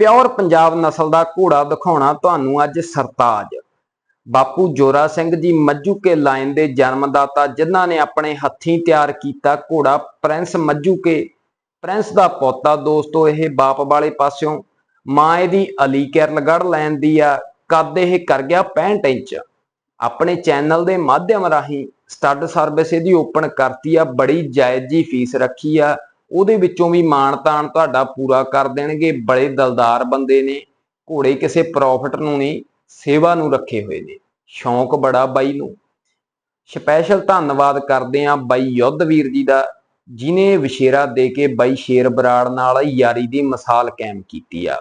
Pure Punjab ਨਸਲ ਦਾ ਘੋੜਾ ਦਿਖਾਉਣਾ ਤੁਹਾਨੂੰ ਅੱਜ ਸਰਤਾਜ। ਬਾਪੂ ਜੋਰਾ ਸਿੰਘ ਜੀ ਮੱਜੂਕੇ ਲਾਈਨ ਦੇ ਜਨਮਦਾਤਾ, ਜਿਨ੍ਹਾਂ ਨੇ ਆਪਣੇ ਹੱਥੀਂ ਤਿਆਰ ਕੀਤਾ ਘੋੜਾ ਪ੍ਰਿੰਸ ਮੱਜੂਕੇ ਪ੍ਰਿੰਸ ਦਾ ਪੋਤਾ ਦੋਸਤੋ, ਇਹ ਬਾਪ ਵਾਲੇ ਪਾਸਿਓਂ। ਮਾਂ ਇਹਦੀ ਅਲੀ ਕਿਰਲਗੜ੍ਹ ਲੈਣ ਦੀ ਆ। ਕੱਦ ਇਹ ਕਰ ਗਿਆ 65 ਇੰਚ। ਆਪਣੇ ਚੈਨਲ ਦੇ ਮਾਧਿਅਮ ਰਾਹੀਂ ਸਟੱਡ ਸਰਵਿਸ ਇਹਦੀ ਓਪਨ ਕਰਤੀ ਆ। ਬੜੀ ਜਾਇਜ਼ ਜੀ ਫੀਸ ਰੱਖੀ ਆ। ਉਹਦੇ ਵਿੱਚੋਂ ਵੀ ਮਾਣ ਤਾਣ ਤੁਹਾਡਾ ਪੂਰਾ ਕਰ ਦੇਣਗੇ, ਬੜੇ ਦਲਦਾਰ ਬੰਦੇ ਨੇ, ਘੋੜੇ ਕਿਸੇ ਪ੍ਰੋਫਿਟ ਨੂੰ ਨਹੀਂ, ਸੇਵਾ ਨੂੰ ਰੱਖੇ ਹੋਏ ਨੇ। ਸ਼ੌਂਕ ਬੜਾ ਬਾਈ ਨੂੰ। ਸਪੈਸ਼ਲ ਧੰਨਵਾਦ ਕਰਦੇ ਆ ਬਾਈ ਯੁੱਧਵੀਰ ਜੀ ਦਾ, ਜਿਨੇ ਵਿਸ਼ੇਰਾ ਦੇ ਕੇ ਬਾਈ ਸ਼ੇਰ ਬਰਾੜ ਨਾਲ ਯਾਰੀ ਦੀ ਮਿਸਾਲ ਕਾਇਮ ਕੀਤੀ ਆ।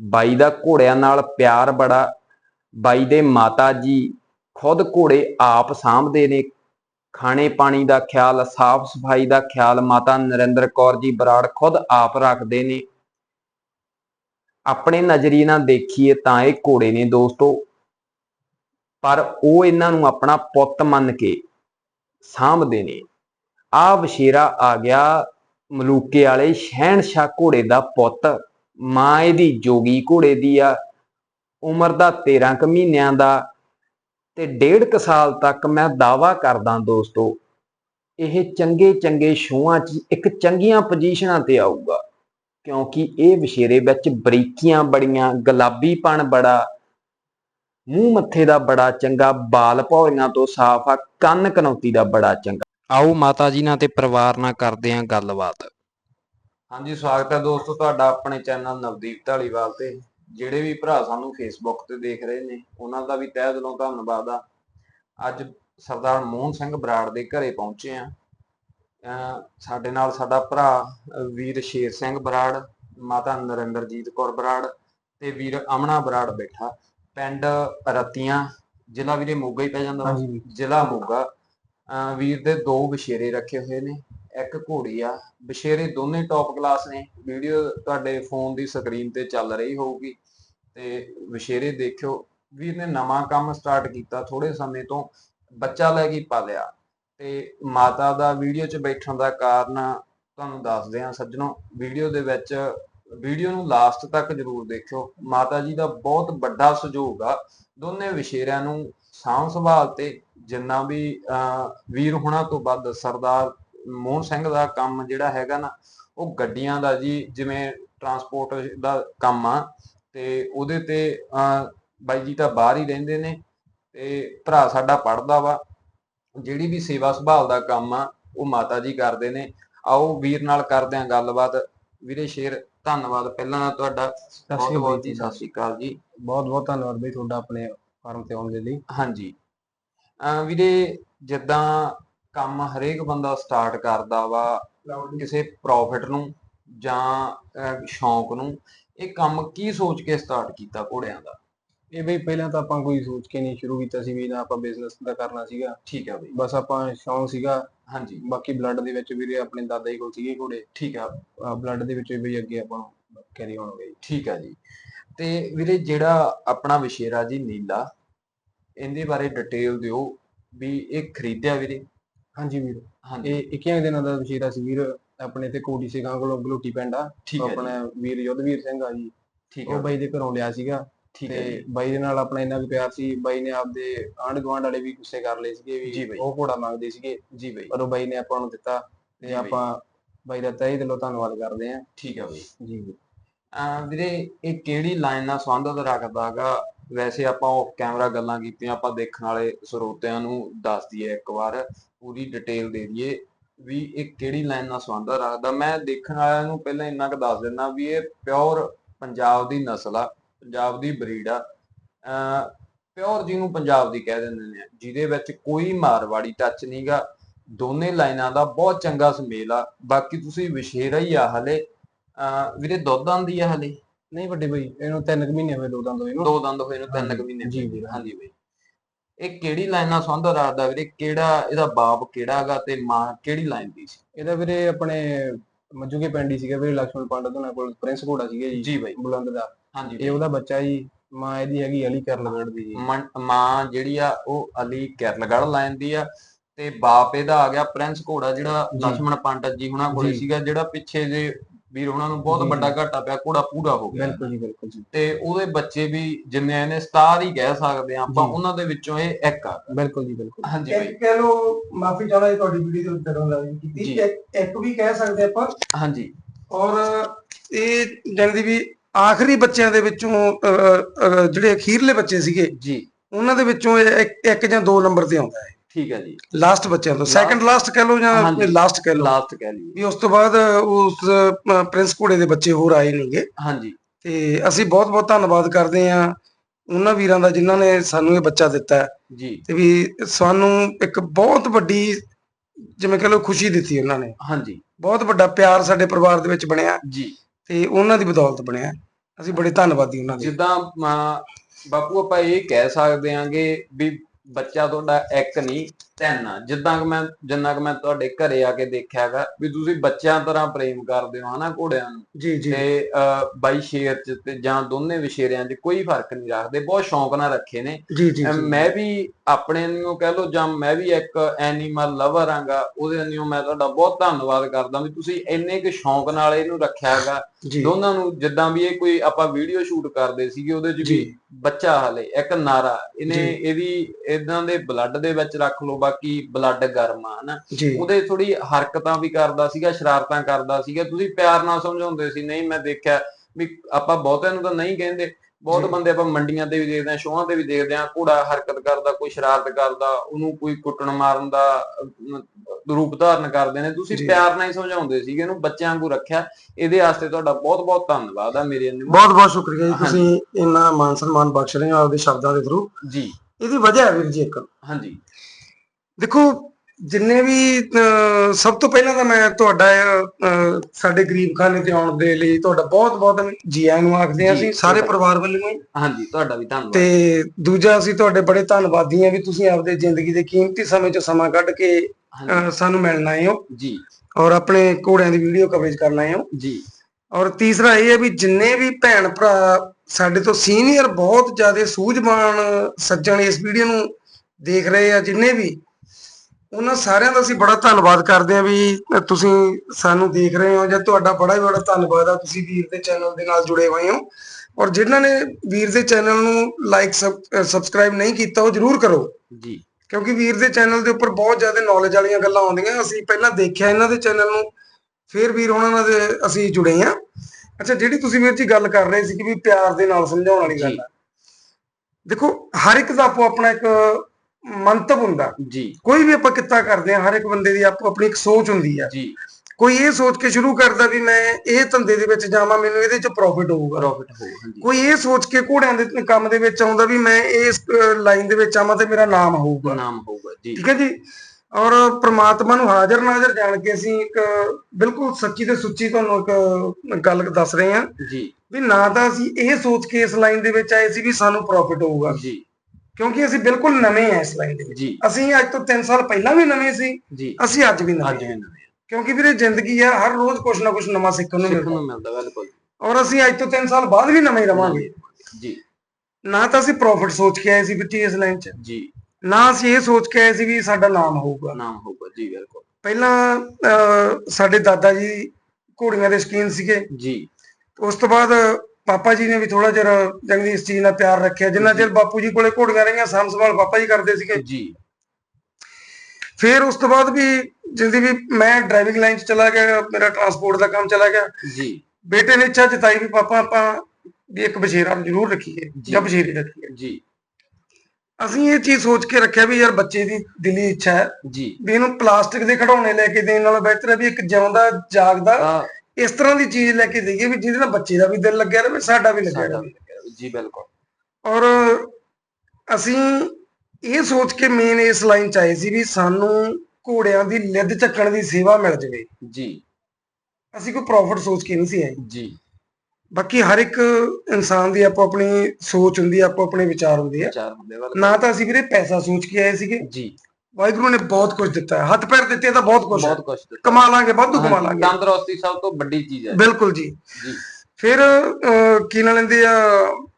ਬਾਈ ਦਾ ਘੋੜਿਆਂ ਨਾਲ ਪਿਆਰ ਬੜਾ, ਬਾਈ ਦੇ ਮਾਤਾ ਜੀ ਖੁਦ ਘੋੜੇ ਆਪ ਸਾਂਭਦੇ ਨੇ ਖਾਣੇ ਪਾਣੀ ਦਾ ਖਿਆਲ, ਸਾਫ਼ ਸਫ਼ਾਈ ਦਾ ਖਿਆਲ ਮਾਤਾ ਨਰਿੰਦਰ ਕੌਰ ਜੀ ਬਰਾੜ ਖੁਦ ਆਪ ਰੱਖਦੇ ਨੇ। ਆਪਣੇ ਨਜ਼ਰੀਏ ਨਾਲ ਦੇਖੀਏ ਤਾਂ ਇਹ ਘੋੜੇ ਨੇ ਦੋਸਤੋ। ਪਰ ਉਹ ਇਹਨਾਂ ਨੂੰ ਆਪਣਾ ਪੁੱਤ ਮੰਨ ਕੇ ਸਾਂਭਦੇ ਨੇ। ਆ ਵਸ਼ੇਰਾ ਆ ਗਿਆ ਮਲੂਕੇ ਵਾਲੇ ਸ਼ਹਿਨਸ਼ਾਹ ਘੋੜੇ ਦਾ ਪੁੱਤ। ਮਾਂ ਇਹਦੀ ਜੋਗੀ ਘੋੜੇ ਦੀ ਆ। ਉਮਰ ਦਾ 13 ਕੁ ਮਹੀਨਿਆਂ ਦਾ ਤੇ ਡੇਢ ਕੁ ਸਾਲ ਤੱਕ ਮੈਂ ਦਾਵਾ ਕਰਦਾ ਦੋਸਤੋ ਇਹ ਚੰਗੇ ਚੰਗੇ ਸ਼ੋਆਂ 'ਚ ਇੱਕ ਚੰਗੀਆਂ ਪੋਜੀਸ਼ਨਾਂ ਤੇ ਆਊਗਾ। ਕਿਉਂਕਿ ਇਹ ਵਿਸ਼ੇਰੇ ਵਿੱਚ ਬਰੀਕੀਆਂ ਬੜੀਆਂ ਗੁਲਾਬੀਪਣ ਬੜਾ ਮੂੰਹ ਮੱਥੇ ਦਾ ਬੜਾ ਚੰਗਾ ਬਾਲ ਭੌਰੀਆਂ ਤੋਂ ਸਾਫ਼ ਆ ਕੰਨ ਕਨੌਤੀ ਦਾ ਬੜਾ ਚੰਗਾ। ਆਓ ਮਾਤਾ ਜੀ ਨਾਲ ਤੇ ਪਰਿਵਾਰ ਨਾਲ ਕਰਦੇ ਆਂ ਗੱਲਬਾਤ। ਹਾਂਜੀ ਸਵਾਗਤ ਹੈ ਦੋਸਤੋ ਤੁਹਾਡਾ ਆਪਣੇ ਚੈਨਲ ਨਵਦੀਪ ਢਾਲੀਵਾਲ ਤੇ। ਜਿਹੜੇ ਵੀ ਭਰਾ ਸਾਨੂੰ ਫੇਸਬੁੱਕ ਤੇ ਦੇਖ ਰਹੇ ਨੇ ਉਹਨਾਂ ਦਾ ਵੀ ਤਹਿ ਦਿਲੋਂ ਧੰਨਵਾਦ ਆ। ਅੱਜ ਸਰਦਾਰ ਮੋਹਨ ਸਿੰਘ ਬਰਾੜ ਦੇ ਘਰੇ ਪਹੁੰਚੇ ਆ। ਸਾਡੇ ਨਾਲ ਸਾਡਾ ਭਰਾ ਵੀਰ ਸ਼ੇਰ ਸਿੰਘ ਬਰਾੜ ਮਾਤਾ ਨਰਿੰਦਰਜੀਤ ਕੌਰ ਬਰਾੜ ਤੇ ਵੀਰ ਅਮਨਾ ਬਰਾੜ ਬੈਠਾ। ਪਿੰਡ ਰਤੀਆਂ ਜ਼ਿਲ੍ਹਾ ਵੀਰੇ ਮੋਗਾ ਹੀ ਪੈ ਜਾਂਦਾ ਜ਼ਿਲ੍ਹਾ ਮੋਗਾ। ਵੀਰ ਦੇ ਦੋ ਵਿਸ਼ੇਰੇ ਰੱਖੇ ਹੋਏ ਨੇ ਇੱਕ ਘੋੜੀ ਆ। ਵਿਸ਼ੇਰੇ ਦੋਨੇ ਟੌਪ ਕਲਾਸ ਨੇ। ਵੀਡੀਓ ਤੁਹਾਡੇ ਫੋਨ ਦੀ ਸਕਰੀਨ ਤੇ ਚੱਲ ਰਹੀ ਹੋਊਗੀ। ਤੇ ਵਿਸ਼ੇਰੇ ਦੇਖਿਓ ਵੀਰ ਨੇ ਨਵਾਂ ਕੰਮ ਸਟਾਰਟ ਕੀਤਾ ਥੋੜੇ ਸਮੇਂ ਤੋਂ ਬੱਚਾ ਲੈ ਕੇ ਪਾਲਿਆ। ਤੇ ਮਾਤਾ ਦਾ ਵੀਡੀਓ 'ਚ ਬੈਠਣ ਦਾ ਕਾਰਨ ਤੁਹਾਨੂੰ ਦੱਸਦੇ ਹਾਂ ਸੱਜਣੋ ਵੀਡੀਓ ਦੇ ਵਿੱਚ ਵੀਡੀਓ ਨੂੰ ਲਾਸਟ ਤੱਕ ਜਰੂਰ ਦੇਖਿਓ। ਮਾਤਾ ਜੀ ਦਾ ਬਹੁਤ ਵੱਡਾ ਸਹਿਯੋਗ ਆ ਦੋਨੇ ਵਿਸ਼ੇਰਿਆਂ ਨੂੰ ਸਾਂਭ ਸੰਭਾਲ ਤੇ ਜਿੰਨਾ ਵੀ ਅਹ, ਵੀਰ ਹੋਣਾ ਤੋਂ ਵੱਧ ਸਰਦਾਰ ਮੋਹਨ ਸਿੰਘ ਦਾ ਕੰਮ ਜਿਹੜਾ ਹੈਗਾ ਨਾ ਉਹ ਗੱਡੀਆਂ ਦਾ ਜੀ ਜਿਵੇਂ ਟਰਾਂਸਪੋਰਟ ਦਾ ਕੰਮ ਆ ਤੇ ਉਹਦੇ ਤੇ ਬਾਈ ਜੀ ਤਾਂ ਬਾਹਰ ਹੀ ਰਹਿੰਦੇ ਨੇ ਤੇ ਭਰਾ ਸਾਡਾ ਪੜਦਾ ਵਾ। ਜਿਹੜੀ ਵੀ ਸੇਵਾ ਸੰਭਾਲ ਦਾ ਕੰਮ ਆ ਉਹ ਮਾਤਾ ਜੀ ਕਰਦੇ ਨੇ। ਆਓ ਵੀਰ ਨਾਲ ਕਰਦੇ ਆਂ ਗੱਲਬਾਤ। ਵੀਰੇ ਸ਼ੇਰ ਧੰਨਵਾਦ ਪਹਿਲਾਂ ਤਾਂ ਤੁਹਾਡਾ। ਸਤਿ ਬਹੁਤ ਸ਼੍ਰੀ ਬਹੁਤ ਅਕਾਲ ਜੀ ਸਤਿ ਸ਼੍ਰੀ ਅਕਾਲ ਜੀ। ਬਹੁਤ ਬਹੁਤ ਧੰਨਵਾਦ ਬਈ ਤੁਹਾਡਾ ਆਪਣੇ ਫਾਰਮ ਤੇ ਆਉਣ ਦੇ ਲਈ। ਹਾਂਜੀ। ਵੀਰੇ ਜਿੱਦਾਂ ਕੰਮ ਹਰੇਕ ਬੰਦਾ ਸਟਾਰਟ ਕਰਦਾ ਵਾ ਕਿਸੇ ਪ੍ਰੋਫਿਟ ਨੂੰ ਜਾਂ ਸ਼ੌਂਕ ਨੂੰ ਇਹ ਕੰਮ ਕੀ ਸੋਚ ਕੇ ਸਟਾਰਟ ਕੀਤਾ ਘੋੜਿਆਂ ਦਾ? ਇਹ ਬਈ ਪਹਿਲਾਂ ਤਾਂ ਆਪਾਂ ਕੋਈ ਸੋਚ ਕੇ ਨਹੀਂ ਸ਼ੁਰੂ ਕੀਤਾ ਸੀ ਵੀ ਨਾ ਆਪਾਂ ਬਿਜ਼ਨਸ ਦਾ ਕਰਨਾ ਸੀਗਾ। ਠੀਕ ਆ ਬਈ। ਬਸ ਆਪਾਂ ਸ਼ੌਂਕ ਸੀਗਾ। ਹਾਂਜੀ। ਬਾਕੀ ਬਲੱਡ ਦੇ ਵਿੱਚ ਵੀਰੇ ਆਪਣੇ ਦਾਦਾ ਜੀ ਕੋਲ ਸੀਗੇ ਘੋੜੇ। ਠੀਕ ਆ। ਬਲੱਡ ਦੇ ਵਿੱਚ ਵੀ ਅੱਗੇ ਆਪਾਂ ਕੈਰੀ ਹੋਣ ਗਏ ਠੀਕ ਆ ਜੀ। ਤੇ ਵੀਰੇ ਜਿਹੜਾ ਆਪਣਾ ਵਿਸ਼ੇਰਾ ਜੀ ਨੀਲਾ ਇਹਦੇ ਬਾਰੇ ਡਿਟੇਲ ਦਿਓ ਵੀ ਇਹ ਖਰੀਦਿਆ ਵੀਰੇ? ਹਾਂਜੀ ਵੀਰ। ਹਾਂਜੀ। ਇਹ 21 ਦਿਨਾਂ ਦਾ ਵਸ਼ੀਰਾ ਸੀ ਵੀਰ। ਆਪਣੇ ਤੇ ਕੋਟੀ ਸਿੰਘਾਂ ਕੋਲੋਂ ਗਲੋਟੀ ਪਿੰਡ ਠੀਕ ਹੈ ਜੀ। ਆਪਣਾ ਵੀਰ ਯੁੱਧਵੀਰ ਸਿੰਘ ਆ ਜੀ। ਠੀਕ ਉਹ ਆ ਬਾਈ ਦੇ ਘਰੋਂ ਲਿਆ ਸੀਗਾ। ਠੀਕ ਹੈ ਤੇ ਜੀ। ਬਾਈ ਦੇ ਨਾਲ ਆਪਣਾ ਇੰਨਾ ਕੁ ਪਿਆਰ ਸੀ ਬਾਈ ਨੇ ਆਪਦੇ ਆਂਢ ਗੁਆਂਢ ਵਾਲੇ ਵੀ ਗੁੱਸੇ ਕਰ ਲਏ ਸੀਗੇ ਜੀ ਵੀ ਬਾਈ। ਉਹ ਘੋੜਾ ਮੰਗਦੇ ਸੀਗੇ। ਜੀ ਬਈ। ਪਰ ਉਹ ਬਾਈ ਨੇ ਆਪਾਂ ਨੂੰ ਦਿੱਤਾ ਜੀ ਤੇ ਬਾਈ। ਆਪਾਂ ਬਾਈ ਦਾ ਤਹਿ ਦਿਲੋਂ ਧੰਨਵਾਦ ਕਰਦੇ ਆਂ ਠੀਕ ਆ ਬਈ। ਜੀ ਜੀ ਅਹ ਵੀਰੇ ਇਹ ਕਿਹੜੀ ਲਾਈਨ ਨਾਲ ਸੰਬੰਧਤ ਰੱਖਦਾਗਾ ਵੈਸੇ ਆਪਾਂ ਆਫ ਕੈਮਰਾ ਗੱਲਾਂ ਕੀਤੀਆਂ ਆਪਾਂ ਦੇਖਣ ਵਾਲੇ ਸਰੋਤਿਆਂ ਨੂੰ ਦੱਸ ਦਈਏ ਇੱਕ ਵਾਰ ਪੂਰੀ ਡਿਟੇਲ ਦੇ ਦਈਏ। ਵੀ ਇਹ ਕਿਹੜੀ ਲਾਈਨ ਨਾਲ ਸੰਬੰਧ ਰੱਖਦਾ। ਮੈਂ ਦੇਖਣ ਵਾਲਿਆਂ ਨੂੰ ਪਹਿਲਾਂ ਇੰਨਾ ਕੁ ਦੱਸ ਦਿੰਦਾ ਵੀ ਇਹ ਪਿਓਰ ਪੰਜਾਬ ਦੀ ਨਸਲ ਆ ਪੰਜਾਬ ਦੀ ਬਰੀਡ ਆ। ਪਿਓਰ ਜਿਹਨੂੰ ਪੰਜਾਬ ਦੀ ਕਹਿ ਦਿੰਦੇ ਨੇ ਜਿਹਦੇ ਵਿੱਚ ਕੋਈ ਮਾਰਵਾੜੀ ਟੱਚ ਨਹੀਂਗਾ ਦੋਨੇ ਲਾਈਨਾਂ ਦਾ ਬਹੁਤ ਚੰਗਾ ਸੁਮੇਲ ਆ। ਬਾਕੀ ਤੁਸੀਂ ਵਿਸ਼ੇਰਾ ਹੀ ਆ ਹਲੇ। ਵੀਰੇ ਦੁੱਧ ਆਂਦੀ ਆ ਹਲੇ। ਨਹੀਂ ਵੱਡੇ ਬਾਈ ਇਹਨੂੰ ਤਿੰਨ ਕੁ ਮਹੀਨੇ ਹੋਏ ਦੋ ਦੰਦ ਹੋਏ ਨੂੰ ਦੋ ਦੰਦ ਹੋਏ ਨੂੰ ਤਿੰਨ ਕੁ ਹਾਂਜੀ, ਮਹੀਨੇ ਜੀ। ਵੀਰ, ਹਾਂਜੀ ਬਈ। ਇਹ ਕਿਹੜੀ ਲਾਈਨ ਸੰਬੰਧ ਰੱਖਦਾ ਵੀਰੇ? ਕਿਹੜਾ ਇਹਦਾ ਬਾਪ ਕਿਹੜਾ ਹੈਗਾ ਤੇ ਮਾਂ ਕਿਹੜੀ ਲਾਈਨ ਦੀ ਸੀ? ਇਹਦਾ ਵੀਰੇ ਆਪਣੇ ਮੱਜੂਕੇ ਪਿੰਡੀ ਸੀਗਾ ਵੀਰੇ ਲక్ష్మణ ਪਾਂਡਾ ਤੋਂ ਨਾਲ ਕੋਲ ਪ੍ਰਿੰਸ ਘੋੜਾ ਸੀਗਾ ਜੀ ਜੀ ਬਾਈ। ਬੁਲੰਦ ਦਾ। ਹਾਂਜੀ ਇਹ ਉਹਦਾ ਬੱਚਾ ਜੀ ਮਾਂ ਇਹਦੀ ਹੈਗੀ ਅਲੀ ਕਰਲਗੜ ਦੀ ਜੀ। ਮਾਂ ਜਿਹੜੀ ਆ ਉਹ ਅਲੀ ਕਰਲਗੜ ਲਾਈਨ ਦੀ ਆ ਤੇ ਬਾਪ ਇਹਦਾ ਆ ਗਿਆ ਪ੍ਰਿੰਸ ਘੋੜਾ ਜਿਹੜਾ ਲక్ష్మణ ਪਾਂਡਾ ਜੀ ਹੁਣਾਂ ਕੋਲੇ ਸੀਗਾ ਜਿਹੜਾ ਪਿੱਛੇ ਜੇ ਵੀਰ ਉਹਨਾਂ ਨੂੰ ਬਹੁਤ ਵੱਡਾ ਘਾਟਾ ਪਿਆ ਘੋੜਾ ਪੂਰਾ ਹੋ ਗਿਆ। ਬਿਲਕੁਲ ਜੀ ਬਿਲਕੁਲ ਜੀ। ਤੇ ਉਹਦੇ ਬੱਚੇ ਵੀ ਜਿੰਨੇ ਆਏ ਨੇ ਸਟਾਰ ਹੀ ਕਹਿ ਸਕਦੇ ਆ ਆਪਾਂ। ਉਹਨਾਂ ਦੇ ਵਿੱਚੋਂ ਇਹ ਇੱਕ ਆ। ਬਿਲਕੁਲ ਜੀ ਬਿਲਕੁਲ। ਹਾਂਜੀ ਬਾਈ। ਇੱਕ ਕਹਿ ਲੋ ਮਾਫੀ ਚਾਹੁੰਦਾ ਜੀ ਤੁਹਾਡੀ ਵੀਡੀਓ ਦੇ ਉੱਤੇ ਲਾਈਵ ਜੀ। ਕੀਤੀ। ਇੱਕ ਇੱਕ ਵੀ ਕਹਿ ਸਕਦੇ ਆਪਾਂ। ਹਾਂਜੀ। ਔਰ ਇਹ ਦੀ ਵੀ ਆਖਰੀ ਬੱਚਿਆਂ ਦੇ ਵਿੱਚੋਂ ਜਿਹੜੇ ਅਖੀਰਲੇ ਬੱਚੇ ਸੀਗੇ ਜੀ। ਉਹਨਾਂ ਦੇ ਵਿੱਚੋਂ ਇਹ ਇੱਕ ਇੱਕ ਜਾਂ ਦੋ ਨੰਬਰ ਤੇ ਆਉਂਦਾ ਹੈ। ਠੀਕ ਹੈ ਜੀ। ਲਾਸਟ ਬੱਚਿਆਂ ਤੋਂ। ਸੈਕੰਡ ਲਾਸਟ ਕਹਿ ਲੋ ਜਾਂ। ਲਾਸਟ ਕਹਿ ਲੋ ਲਾਸਟ ਕਹਿ ਲਈਏ। ਵੀ ਉਸ ਤੋਂ ਬਾਅਦ ਉਸ ਪ੍ਰਿੰਸ ਘੋੜੇ ਦੇ ਬੱਚੇ ਹੋਰ ਆਏ ਨਹੀਂਗੇ ਹਾਂਜੀ। ਤੇ ਅਸੀਂ ਬਹੁਤ ਬਹੁਤ ਧੰਨਵਾਦ ਕਰਦੇ ਹਾਂ ਉਹਨਾਂ ਵੀਰਾਂ ਦਾ ਜਿਨ੍ਹਾਂ ਨੇ ਸਾਨੂੰ ਇਹ ਬੱਚਾ ਦਿੱਤਾ। ਹੈ ਜੀ। ਤੇ ਵੀ ਸਾਨੂੰ ਇੱਕ ਬਹੁਤ ਵੱਡੀ ਜਿਵੇਂ ਕਹ ਲਓ ਖੁਸ਼ੀ ਦਿੱਤੀ ਉਹਨਾਂ ਨੇ। ਹਾਂਜੀ। ਬਹੁਤ ਵੱਡਾ ਪਿਆਰ ਸਾਡੇ ਪਰਿਵਾਰ ਦੇ ਵਿੱਚ ਬਣਿਆ। ਜੀ। ਤੇ ਉਹਨਾਂ ਦੀ ਬਦੌਲਤ ਬਣਿਆ। ਅਸੀਂ ਬੜੇ ਧੰਨਵਾਦੀ ਉਹਨਾਂ ਦੇ। ਜਿੱਦਾਂ ਬਾਪੂ ਆਪਾਂ ਇਹ ਕਹਿ ਸਕਦੇ ਆਂਗੇ ਵੀ ਬੱਚਾ ਤੁਹਾਡਾ ਇੱਕ ਨਹੀਂ ਤਿੰਨ ਜਿੱਦਾਂ ਕਿ ਮੈਂ ਜਿੰਨਾ ਕਿ ਮੈਂ ਤੁਹਾਡੇ ਘਰੇ ਆ ਕੇ ਦੇਖਿਆਗਾ ਵੀ ਤੁਸੀਂ ਬੱਚਿਆਂ ਤਰ੍ਹਾਂ ਪ੍ਰੇਮ ਕਰਦੇ ਹੋ ਹਨਾ ਘੋੜਿਆਂ ਨੂੰ? ਜੀ ਜੀ। ਤੇ ਅਹ, ਬਾਈ ਸ਼ੇਰ ਚ ਤੇ ਜਾਂ ਦੋਨੇ ਵਿਸ਼ੇਰਿਆਂ 'ਚ ਕੋਈ ਫ਼ਰਕ ਨਹੀਂ ਰੱਖਦੇ ਬਹੁਤ ਸ਼ੌਂਕ ਨਾਲ ਰੱਖੇ ਨੇ। ਜੀ ਜੀ ਅਹ, ਜੀ। ਮੈਂ ਵੀ ਆਪਣੇ ਨੂੰ ਕਹਿ ਲਓ ਜਾਂ ਮੈਂ ਵੀ ਇੱਕ ਐਨੀਮਲ ਲਵਰ ਆਂਗਾ ਉਹਦੇ ਨੂੰ ਮੈਂ ਤੁਹਾਡਾ ਬਹੁਤ ਧੰਨਵਾਦ ਕਰਦਾ ਵੀ ਤੁਸੀਂ ਇੰਨੇ ਕੁ ਸ਼ੌਂਕ ਨਾਲ ਇਹਨੂੰ ਰੱਖਿਆਗਾ ਜੀ। ਦੋਨਾਂ ਨੂੰ ਜਿੱਦਾਂ ਵੀ ਇਹ ਕੋਈ ਆਪਾਂ ਵੀਡੀਓ ਸ਼ੂਟ ਕਰਦੇ ਸੀਗੇ ਉਹਦੇ 'ਚ ਵੀ ਜੀ। ਬੱਚਾ ਹਲੇ ਇੱਕ ਨਾਰਾ। ਇਹਨੇ ਜੀ। ਇਹਦੀ ਇਦਾਂ ਦੇ ਬਲੱਡ ਦੇ ਵਿੱਚ ਰੱਖ ਲਓ ਬਾਕੀ ਬਲੱਡ ਗਰਮ ਆ ਹਨਾ? ਉਹਦੇ ਥੋੜੀ ਹਰਕਤਾਂ ਵੀ ਕਰਦਾ ਸੀਗਾ ਸ਼ਰਾਰਤਾਂ ਕਰਦਾ ਸੀਗਾ। ਤੁਸੀਂ ਪਿਆਰ ਨਾਲ ਸਮਝਾਉਂਦੇ ਸੀ ਨਹੀਂ ਮੈਂ ਦੇਖਿਆ ਵੀ ਆਪਾਂ ਬਹੁਤਿਆਂ ਨੂੰ ਤਾਂ ਨਹੀਂ ਕਹਿੰਦੇ। ਬਹੁਤ। ਬੰਦੇ ਆਪਾਂ ਮੰਡੀਆਂ ਤੇ ਵੀ ਦੇਖਦੇ ਆ ਸ਼ੋਆਂ ਤੇ ਵੀ ਦੇਖਦੇ ਆ ਘੋੜਾ ਹਰਕਤ ਕਰਦਾ ਕੋਈ ਸ਼ਰਾਰਤ ਕਰਦਾ ਉਹਨੂੰ ਕੋਈ ਕੁੱਟਣ ਮਾਰਨ ਦਾ ਰੂਪ ਧਾਰਨ ਕਰਦੇ ਨੇ। ਤੁਸੀਂ। ਪਿਆਰ ਨਾਲ ਹੀ ਸਮਝਾਉਂਦੇ ਸੀਗੇ ਇਹਨੂੰ ਬੱਚਿਆਂ ਵਾਂਗੂ ਰੱਖਿਆ। ਇਹਦੇ ਵਾਸਤੇ ਤੁਹਾਡਾ ਬਹੁਤ ਬਹੁਤ ਧੰਨਵਾਦ ਆ ਮੇਰੇ ਅੰਦਰ ਬਹੁਤ ਬਹੁਤ ਸ਼ੁਕਰੀਆ ਜੀ। ਤੁਸੀਂ ਇੰਨਾ ਮਾਨ ਸਨਮਾਨ ਬਖਸ਼ ਰਹੇ ਹੋ ਆਪਦੇ ਸ਼ਬਦਾਂ ਦੇ ਥਰੂ ਜੀ। ਇਹਦੀ ਵਜ੍ਹਾ ਹੈ ਵੀਰ ਜੀ ਇੱਕ। ਹਾਂਜੀ। ਦੇਖੋ ਜਿੰਨੇ ਵੀ ਸਭ ਤੋਂ ਪਹਿਲਾਂ ਤਾਂ ਮੈਂ ਤੁਹਾਡਾ ਸਾਡੇ ਗਰੀਬ ਖਾਨੇ ਤੇ ਆਉਣ ਦੇ ਲਈ ਤੁਹਾਡਾ ਬਹੁਤ ਬਹੁਤ ਜੀ ਆਇਆਂ ਨੂੰ ਆਖਦੇ ਜੀ, ਅਸੀਂ ਸਾਰੇ। ਪਰਿਵਾਰ ਵੱਲੋਂ ਹੀ। ਹਾਂਜੀ ਤੁਹਾਡਾ ਵੀ ਧੰਨਵਾਦ। ਤੇ ਦੂਜਾ ਅਸੀਂ ਤੁਹਾਡੇ ਬੜੇ ਧੰਨਵਾਦੀ ਹਾਂ ਵੀ ਤੁਸੀਂ ਆਪਦੇ ਜ਼ਿੰਦਗੀ ਦੇ ਕੀਮਤੀ ਸਮੇਂ ਚੋਂ ਸਮਾਂ ਕੱਢ ਕੇ ਸਾਨੂੰ ਮਿਲਣ ਆਏ ਹੋ। ਜੀ। ਔਰ ਆਪਣੇ ਘੋੜਿਆਂ ਦੀ ਵੀਡੀਓ ਕਵਰੇਜ ਕਰਨ ਆਏ ਹੋ। ਜੀ। ਔਰ ਤੀਸਰਾ ਇਹ ਹੈ ਵੀ ਜਿੰਨੇ ਵੀ ਭੈਣ ਭਰਾ ਸਾਡੇ ਤੋਂ ਸੀਨੀਅਰ ਬਹੁਤ ਜ਼ਿਆਦਾ ਸੂਝਵਾਨ ਸੱਜਣ ਇਸ ਵੀਡੀਓ ਨੂੰ ਦੇਖ ਰਹੇ ਆ ਜਿੰਨੇ ਵੀ ਉਹਨਾਂ ਸਾਰਿਆਂ ਦਾ ਅਸੀਂ ਬੜਾ ਧੰਨਵਾਦ ਕਰਦੇ ਹਾਂ ਵੀ ਤੁਸੀਂ ਸਾਨੂੰ ਦੇਖ ਰਹੇ ਹੋ ਜਾਂ ਤੁਹਾਡਾ ਬੜਾ ਹੀ ਬੜਾ ਧੰਨਵਾਦ ਆ ਤੁਸੀਂ ਵੀਰ ਦੇ ਚੈਨਲ ਦੇ ਨਾਲ ਜੁੜੇ ਹੋਏ ਹੋ। ਔਰ ਜਿਨ੍ਹਾਂ ਨੇ ਵੀਰ ਦੇ ਚੈਨਲ ਨੂੰ ਲਾਈਕ ਸਬਸਕ੍ਰਾਈਬ ਨਹੀਂ ਕੀਤਾ ਉਹ ਜਰੂਰ ਕਰੋ। ਜੀ। ਕਿਉਂਕਿ ਵੀਰ ਦੇ ਚੈਨਲ ਦੇ ਉੱਪਰ ਬਹੁਤ ਜ਼ਿਆਦਾ ਨੌਲੇਜ ਵਾਲੀਆਂ ਗੱਲਾਂ ਆਉਂਦੀਆਂ ਅਸੀਂ ਪਹਿਲਾਂ ਦੇਖਿਆ ਇਹਨਾਂ ਦੇ ਚੈਨਲ ਨੂੰ ਫਿਰ ਵੀਰ ਉਹਨਾਂ ਨਾਲ ਦੇ ਅਸੀਂ ਜੁੜੇ ਆ ਅੱਛਾ ਜਿਹੜੀ ਤੁਸੀਂ ਵੀਰ ਜੀ ਗੱਲ ਕਰ ਰਹੇ ਸੀ ਕਿ ਵੀ ਪਿਆਰ ਦੇ ਨਾਲ ਸਮਝਾਉਣ ਵਾਲੀ ਗੱਲ। ਆ। ਦੇਖੋ ਹਰ ਇੱਕ ਦਾ ਆਪੋ ਆਪਣਾ ਇੱਕ ਮੰਤਵ ਹੁੰਦਾ। ਜੀ। ਕੋਈ ਵੀ ਆਪਾਂ ਕਿੱਤਾ ਕਰਦੇ ਆ ਹਰ ਇੱਕ ਬੰਦੇ ਦੀ ਆਪੋ ਆਪਣੀ ਇੱਕ ਸੋਚ ਹੁੰਦੀ ਆ। ਜੀ। ਕੋਈ ਇਹ ਸੋਚ ਕੇ ਸ਼ੁਰੂ ਕਰਦਾ ਵੀ ਮੈਂ ਇਹ ਧੰਦੇ ਦੇ ਵਿੱਚ ਜਾਵਾਂ ਮੈਨੂੰ ਇਹਦੇ ਚ ਪ੍ਰੋਫਿਟ ਹੋਊਗਾ। ਪ੍ਰੋਫਿਟ ਹੋ ਹਾਂਜੀ। ਕੋਈ ਇਹ ਸੋਚ ਕੇ ਘੋੜਿਆਂ ਦੇ ਕੰਮ ਦੇ ਵਿੱਚ ਆਉਂਦਾ ਵੀ ਮੈਂ ਇਸ ਲਾਈਨ ਦੇ ਵਿੱਚ ਆਵਾਂ ਤੇ ਮੇਰਾ ਨਾਮ ਹੋਊਗਾ। ਨਾਮ ਹੋਊਗਾ ਜੀ। ਠੀਕ ਹੈ ਜੀ? ਔਰ ਪ੍ਰਮਾਤਮਾ ਨੂੰ ਹਾਜ਼ਰ ਨਾਜ਼ਰ ਜਾਣ ਕੇ ਅਸੀਂ ਇੱਕ ਬਿਲਕੁਲ ਸੱਚੀ ਤੇ ਸੁੱਚੀ ਤੁਹਾਨੂੰ ਇੱਕ ਗੱਲ ਦੱਸ ਰਹੇ ਹਾਂ। ਜੀ। ਵੀ ਨਾ ਤਾਂ ਅਸੀਂ ਇਹ ਸੋਚ ਕੇ ਇਸ ਲਾਈਨ ਦੇ ਵਿੱਚ ਆਏ ਸੀ ਵੀ ਸਾਨੂੰ ਪ੍ਰੋਫਿਟ ਹੋਊਗਾ। ਜੀ। ਕਿਉਂਕਿ ਅਸੀਂ ਬਿਲਕੁਲ ਨਵੇਂ ਆ ਇਸ ਲਾਈਨ ਦੇ ਵਿੱਚ। ਜੀ। ਅਸੀਂ ਅੱਜ ਤੋਂ 3 ਸਾਲ ਪਹਿਲਾਂ ਵੀ ਨਵੇਂ ਸੀ ਜੀ। ਅਸੀਂ ਅੱਜ ਵੀ ਅੱਜ ਨਵੇਂ ਵੀ ਨਵੇਂ ਕਿਉਂਕਿ ਵੀਰੇ ਜ਼ਿੰਦਗੀ ਆ ਹਰ ਰੋਜ਼ ਕੁਝ ਨਾ ਕੁਝ ਨਵਾਂ ਸਿੱਖਣ ਨੂੰ ਮਿਲਦਾ। ਮਿਲਦਾ ਬਿਲਕੁਲ। ਔਰ ਅਸੀਂ ਅੱਜ ਤੋਂ 3 ਸਾਲ ਬਾਅਦ ਵੀ ਨਵੇਂ ਰਵਾਂਗੇ। ਜੀ। ਨਾ ਤਾਂ ਅਸੀਂ ਪ੍ਰੋਫਿਟ ਸੋਚ ਕੇ ਆਏ ਸੀ ਬਿੱਟੀ ਇਸ ਲਾਈਨ 'ਚ। ਜੀ। ਨਾ ਅਸੀਂ ਇਹ ਸੋਚ ਕੇ ਆਏ ਸੀ ਵੀ ਸਾਡਾ ਨਾਮ ਹੋਊਗਾ। ਨਾਮ ਹੋਊਗਾ ਜੀ ਬਿਲਕੁਲ। ਪਹਿਲਾਂ ਸਾਡੇ ਦਾਦਾ ਜੀ ਘੋੜੀਆਂ ਦੇ ਸ਼ੌਕੀਨ ਸੀਗੇ। ਜੀ। ਉਸ ਤੋਂ ਬਾਅਦ ਪਾਪਾ ਜੀ ਨੇ ਵੀ ਥੋੜਾ ਜਿਹਾ ਜੰਗਲੀ ਇਸ ਚੀਜ਼ ਨਾਲ ਪਿਆਰ ਰੱਖਿਆ। ਜਿੰਨਾ ਚਿਰ ਬਾਪੂ ਜੀ ਕੋਲੇ ਘੋੜੀਆਂ ਰਹੀਆਂ ਸਾਂਭ ਸੰਭਾਲ ਪਾਪਾ ਜੀ ਕਰਦੇ ਸੀਗੇ। ਜੀ। ਫਿਰ ਉਸ ਤੋਂ ਬਾਅਦ ਵੀ ਜਿੰਦੀ ਵੀ ਮੈਂ ਡਰਾਈਵਿੰਗ ਲਾਈਨ 'ਚ ਚਲਾ ਗਿਆ ਮੇਰਾ ਟਰਾਂਸਪੋਰਟ ਦਾ ਕੰਮ ਚਲਾ ਗਿਆ। ਜੀ। ਬੇਟੇ ਨੇ ਇੱਛਾ ਜਤਾਈ ਵੀ ਪਾਪਾ ਆਪਾਂ ਵੀ ਇੱਕ ਬਸ਼ੇਰਾ ਜ਼ਰੂਰ ਰੱਖੀਏ ਜੀ। ਬਸ਼ੇਰੀ ਰੱਖੀਏ। ਜੀ। ਅਸੀਂ ਇਹ ਚੀਜ਼ ਸੋਚ ਕੇ ਰੱਖਿਆ ਵੀ ਯਾਰ ਬੱਚੇ ਦੀ ਦਿਲੀ ਇੱਛਾ ਹੈ ਜੀ। ਵੀ ਇਹਨੂੰ ਪਲਾਸਟਿਕ ਦੇ ਖਿਡੌਣੇ ਲੈ ਕੇ ਦੇਣ ਨਾਲੋਂ ਬਿਹਤਰ ਹੈ ਵੀ ਇੱਕ ਜਿਉਂਦਾ ਜਾਗਦਾ ਇਸ ਤਰ੍ਹਾਂ ਦੀ ਚੀਜ਼ ਲੈ ਕੇ ਦੇਈਏ ਵੀ ਜਿਹਦੇ ਨਾਲ ਬੱਚੇ ਦਾ ਵੀ ਦਿਲ ਲੱਗਿਆ ਰਹੇ ਸਾਡਾ ਵੀ ਲੱਗਿਆ ਰਹੇ। ਜੀ ਬਿਲਕੁਲ। ਔਰ ਅਸੀਂ ਇਹ ਸੋਚ ਕੇ ਮੇਨ ਇਸ ਲਾਈਨ ਚ ਆਏ ਸੀ ਵੀ ਸਾਨੂੰ ਘੋੜਿਆਂ ਦੀ ਲਿੱਦ ਚੱਕਣ ਦੀ ਸੇਵਾ ਮਿਲ ਜਾਵੇ। ਜੀ। ਅਸੀਂ ਕੋਈ ਪ੍ਰੋਫਿਟ ਸੋਚ ਕੇ ਨਹੀਂ ਸੀ ਆਏ। ਜੀ। ਬਾਕੀ ਹਰ ਇੱਕ ਇਨਸਾਨ ਦੀ ਆਪੋ ਆਪਣੀ ਸੋਚ ਹੁੰਦੀ ਹੈ ਆਪੋ ਆਪਣੇ ਵਿਚਾਰ ਹੁੰਦੇ ਆ। ਨਾ ਤਾਂ ਅਸੀਂ ਵੀਰੇ ਪੈਸਾ ਸੋਚ ਕੇ ਆਏ ਸੀਗੇ। ਜੀ। ਵਾਹਿਗੁਰੂ ਨੇ ਬਹੁਤ ਕੁਝ ਦਿੱਤਾ ਹੈ। ਹੱਥ ਪੈਰ ਦਿੱਤੇ ਤਾਂ ਬਹੁਤ ਕੁਝ ਹੈ। ਬਹੁਤ ਕੁਝ ਕਮਾ ਲਾਂਗੇ ਵਾਧੂ ਕਮਾ ਲਾਂਗੇ। ਤੰਦਰੁਸਤੀ ਸਭ ਤੋਂ ਵੱਡੀ ਚੀਜ਼ ਹੈ। ਬਿਲਕੁਲ ਜੀ। ਜੀ। ਫਿਰ ਕੀ ਨਾਲ ਲੈਂਦੇ ਆ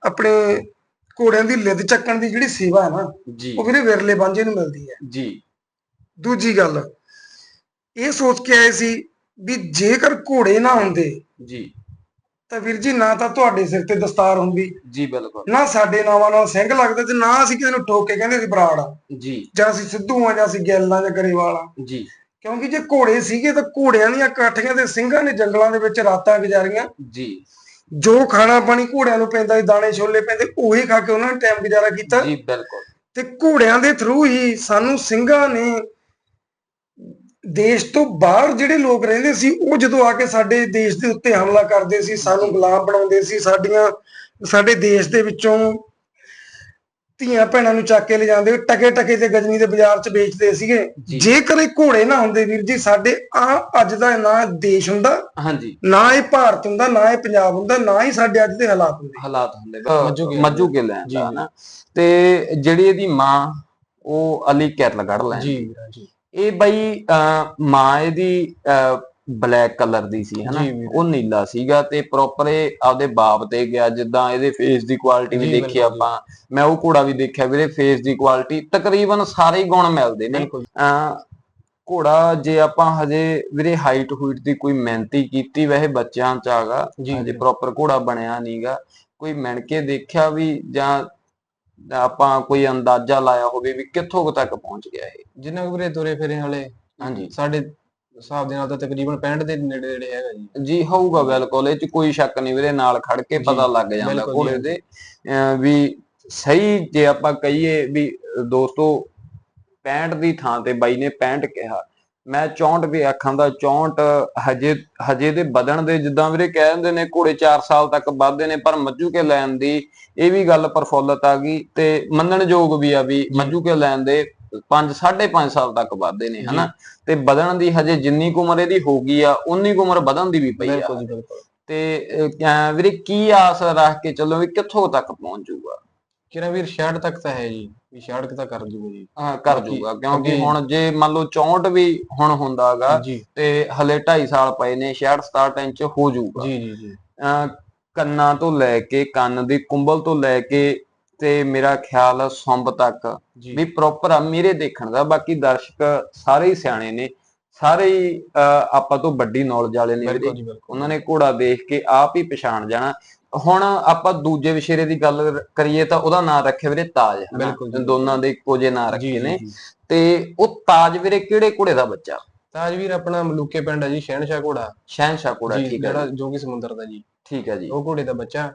ਆਪਣੇ ਘੋੜਿਆਂ ਦੀ ਲਿੱਦ ਚੱਕਣ ਦੀ ਜਿਹੜੀ ਸੇਵਾ ਹੈ ਨਾ ਉਹ ਵੀਰੇ ਵਿਰਲੇ ਬਾਂਝੇ ਨੂੰ ਮਿਲਦੀ ਹੈ। ਜੀ। ਦੂਜੀ ਗੱਲ ਇਹ ਸੋਚ ਕੇ ਆਏ ਸੀ ਵੀ ਜੇਕਰ ਘੋੜੇ ਨਾ ਹੁੰਦੇ ਜੀ। ਤਾਂ ਵੀਰ ਜੀ ਨਾ ਤਾਂ ਤੁਹਾਡੇ ਸਿਰ ਤੇ ਦਸਤਾਰ ਹੁੰਦੀ। ਜੀ ਬਿਲਕੁਲ। ਨਾ ਸਾਡੇ ਨਾਵਾਂ ਨਾਲ ਸਿੰਘ ਲੱਗਦੇ ਤੇ ਨਾ ਅਸੀਂ ਕਿਸੇ ਨੂੰ ਠੋਕ ਕੇ ਕਹਿੰਦੇ ਸੀ ਬਰਾੜ ਆ। ਜੀ। ਜਾਂ ਅਸੀਂ ਸਿੱਧੂ ਆ ਜਾਂ ਅਸੀਂ ਗਿੱਲ ਜਾਂ ਗਰੇਵਾਲ ਆ। ਜੀ। ਕਿਉਂਕਿ ਜੇ ਘੋੜੇ ਸੀਗੇ ਤਾਂ ਘੋੜਿਆਂ ਦੀਆਂ ਕਾਠੀਆਂ ਤੇ ਸਿੰਘਾਂ ਨੇ ਜੰਗਲਾਂ ਦੇ ਵਿੱਚ ਰਾਤਾਂ ਗੁਜ਼ਾਰੀਆਂ। ਜੀ। ਜੋ ਖਾਣਾ ਪਾਣੀ ਘੋੜਿਆਂ ਨੂੰ ਪੈਂਦਾ ਸੀ ਦਾਣੇ ਛੋਲੇ ਪੈਂਦੇ ਉਹੀ ਖਾ ਕੇ ਉਹਨਾਂ ਨੇ ਟਾਈਮ ਗੁਜ਼ਾਰਾ ਕੀਤਾ। ਜੀ ਬਿਲਕੁਲ। ਤੇ ਘੋੜਿਆਂ ਦੇ ਥਰੂ ਹੀ ਸਾਨੂੰ ਸਿੰਘਾਂ ਨੇ ਦੇਸ਼ ਤੋਂ ਬਾਹਰ ਜਿਹੜੇ ਲੋਕ ਰਹਿੰਦੇ ਸੀ ਉਹ ਜਦੋਂ ਆ ਕੇ ਸਾਡੇ ਦੇਸ਼ ਦੇ ਉੱਤੇ ਹਮਲਾ ਕਰਦੇ ਸੀ ਸਾਨੂੰ ਗੁਲਾਮ ਬਣਾਉਂਦੇ ਸੀ ਸਾਡੀਆਂ ਸਾਡੇ ਦੇਸ਼ ਦੇ ਵਿੱਚੋਂ ਧੀਆਂ ਭੈਣਾਂ ਨੂੰ ਚੱਕ ਕੇ ਲਿਜਾਂਦੇ ਟਕੇ ਟਕੇ ਤੇ ਗਜਨੀ ਦੇ ਬਾਜ਼ਾਰ 'ਚ ਵੇਚਦੇ ਸੀਗੇ। ਜੇਕਰ ਇਹ ਘੋੜੇ ਨਾ ਹੁੰਦੇ ਵੀਰ ਜੀ ਸਾਡੇ ਆ ਅੱਜ ਦਾ ਨਾ ਦੇਸ਼ ਹੁੰਦਾ ਹਾਂਜੀ। ਨਾ ਇਹ ਭਾਰਤ ਹੁੰਦਾ ਨਾ ਇਹ ਪੰਜਾਬ ਹੁੰਦਾ ਨਾ ਹੀ ਸਾਡੇ ਅੱਜ ਦੇ ਹਾਲਾਤ ਹੁੰਦੇ। ਹਾਲਾਤ ਹੁੰਦੇ। ਮੱਜੂ ਕੇ ਲੈਣ ਜੀ, ਦਾ ਜੀ। ਨਾ। ਤੇ ਜਿਹੜੀ ਇਹਦੀ ਮਾਂ ਉਹ ਅਲੀ ਕਿਰਲਗੜ ਲੈਣ। ਜੀ ਜੀ। ਇਹ ਬਈ ਮਾਂ ਇਹਦੀ ਬਲੈਕ ਕਲਰ ਦੀ ਸੀ ਹਨਾ। ਉਹ ਨੀਲਾ ਸੀਗਾ ਤੇ ਪ੍ਰੋਪਰ ਇਹ ਆਪਦੇ ਬਾਪ ਤੇ ਗਿਆ ਜਿੱਦਾਂ ਇਹਦੇ ਫੇਸ ਦੀ ਕੁਆਲਿਟੀ ਵੀ ਦੇਖੀ। ਆਪਾਂ ਮੈਂ ਉਹ ਘੋੜਾ ਵੀ ਦੇਖਿਆ ਵੀਰੇ ਫੇਸ ਦੀ ਕੁਆਲਿਟੀ ਤਕਰੀਬਨ ਸਾਰੇ ਹੀ ਗੁਣ ਮਿਲਦੇ ਨੇ ਘੋੜਾ ਜੇ ਆਪਾਂ ਹਜੇ ਵੀਰੇ ਹਾਈਟ ਹੂਈਟ ਦੀ ਕੋਈ ਮਿਹਨਤੀ ਕੀਤੀ ਵੈਸੇ ਬੱਚਿਆਂ ਚ ਆਗਾ ਹਜੇ। ਪ੍ਰੋਪਰ ਘੋੜਾ ਬਣਿਆ ਨਹੀਂਗਾ ਕੋਈ ਮਿਣ ਕੇ ਦੇਖਿਆ ਵੀ ਜਾਂ ਆਪਾਂ ਕੋਈ ਅੰਦਾਜ਼ਾ ਲਾਇਆ ਹੋਵੇ ਵੀ ਕਿੱਥੋਂ ਕੁ ਤੱਕ ਪਹੁੰਚ ਗਿਆ ਇਹ। ਜਿੰਨਾ ਕੁ ਵੀਰੇ ਤੁਰੇ ਫਿਰੇ ਹਲੇ ਹਾਂਜੀ। ਸਾਡੇ ਹਿਸਾਬ ਦੇ ਨਾਲ ਤਾਂ ਤਕਰੀਬਨ 65 ਦੇ ਨੇੜੇ ਨੇੜੇ ਹੈਗਾ ਜੀ। ਜੀ ਹੋਊਗਾ ਬਿਲਕੁਲ ਇਹ ਚ ਕੋਈ ਸ਼ੱਕ ਨਹੀਂ ਵੀਰੇ ਨਾਲ ਖੜ ਕੇ ਪਤਾ ਲੱਗ ਜਾਂਦਾ ਘੋੜੇ। ਦੇ ਵੀ ਸਹੀ ਜੇ ਆਪਾਂ ਕਹੀਏ ਵੀ ਦੋਸਤੋ 65 ਦੀ ਥਾਂ ਤੇ ਬਾਈ ਨੇ 65 ਕਿਹਾ ਮੈਂ 64 ਵੀ ਆਖਾਂ ਦਾ 64 ਹਜੇ ਹਜੇ ਦੇ ਵਧਣ ਦੇ ਜਿੱਦਾਂ ਵੀਰੇ ਕਹਿ ਦਿੰਦੇ ਨੇ ਘੋੜੇ 4 ਸਾਲ ਤੱਕ ਵੱਧਦੇ ਨੇ ਪਰ ਮੱਜੂ ਕੇ ਲੈਣ ਦੀ ਇਹ ਵੀ ਗੱਲ ਪ੍ਰਫੁੱਲਤ ਆ ਗਈ ਤੇ ਮੰਨਣਯੋਗ ਵੀ ਆ ਵੀ ਮੱਜੂ ਕੇ ਲੈਣ ਦੇ 5 5.5 ਸਾਲ ਤੱਕ ਵੱਧਦੇ ਨੇ ਹਨਾ? ਤੇ ਵਧਣ ਦੀ ਹਜੇ ਜਿੰਨੀ ਕੁ ਉਮਰ ਇਹਦੀ ਹੋ ਗਈ ਆ ਉਨੀ ਕੁ ਉਮਰ ਵਧਣ ਦੀ ਵੀ ਪਈ ਆ। ਬਿਲਕੁਲ ਜੀ ਬਿਲਕੁਲ। ਤੇ ਵੀਰੇ ਕੀ ਆਸ ਰੱਖ ਕੇ ਚੱਲੋ ਵੀ ਕਿੱਥੋਂ ਤੱਕ ਪਹੁੰਚ ਜਾਊਗਾ? ਕਿਰਾ ਵੀਰ 66 ਤੱਕ ਤਾਂ ਹੈ ਜੀ ਵੀ 66 ਕੁ ਤਾਂ ਕਰ ਜੂਗਾ ਜੀ। ਹਾਂ ਕਰ ਜਾਊਗਾ ਕਿਉਂਕਿ ਹੁਣ ਜੇ ਮੰਨ ਲਓ 64 ਵੀ ਹੁਣ ਹੁੰਦਾਗਾ ਤੇ ਹਲੇ 2.5 ਸਾਲ ਪਏ ਨੇ 66 67 ਇੰਚ ਹੋ ਜਾਊਗਾ ਜੀ ਜੀ ਜੀ। ਕੰਨਾਂ ਤੋਂ ਲੈ ਕੇ ਕੰਨ ਦੀ ਕੁੰਬਲ ਤੋਂ ਲੈ ਕੇ ਤੇ ਮੇਰਾ ਖਿਆਲ ਸੁੰਬ ਤੱਕ। ਵੀ ਪ੍ਰੋਪਰ ਆ ਮੇਰੇ ਦੇਖਣ ਦਾ ਬਾਕੀ ਦਰਸ਼ਕ ਸਾਰੇ ਹੀ ਸਿਆਣੇ ਨੇ। ਸਾਰੇ ਹੀ ਆਪਾਂ ਤੋਂ ਵੱਡੀ ਨੌਲੇਜ ਵਾਲੇ ਨੇ ਉਹਨਾਂ ਨੇ ਘੋੜਾ ਦੇਖ ਕੇ ਆਪ ਹੀ ਪਛਾਣ ਜਾਣਾ। ਹੁਣ ਆਪਾਂ ਦੂਜੇ ਵਿਸ਼ੇਰੇ ਦੀ ਗੱਲ ਕਰੀਏ ਤਾਂ ਉਹਦਾ ਨਾਮ ਰੱਖਿਆ ਵੀਰੇ ਤਾਜ? ਬਿਲਕੁਲ ਜੀ। ਦੋਨਾਂ ਦੇ ਇੱਕੋ ਜਿਹੇ ਨਾਂ ਜੀ ਰੱਖੇ ਜੀ ਨੇ। ਜੀ। ਤੇ ਉਹ ਤਾਜ ਵੀਰੇ ਕਿਹੜੇ ਘੋੜੇ ਦਾ ਬੱਚਾ? ਤਾਜਵੀਰ ਆਪਣਾ ਮਲੂਕੇ ਪਿੰਡ ਹੈ ਜੀ ਸ਼ਹਿਨਸ਼ਾਹ ਘੋੜਾ। ਸ਼ਹਿਨਸ਼ਾਹ ਘੋੜਾ ਜੀ ਠੀਕ ਹੈ ਜਿਹੜਾ ਜੀ, ਜੋਗੀ ਸਮੁੰਦਰ ਦਾ ਜੀ। ਠੀਕ ਹੈ ਜੀ। ਉਹ ਘੋੜੇ ਦਾ ਬੱਚਾ।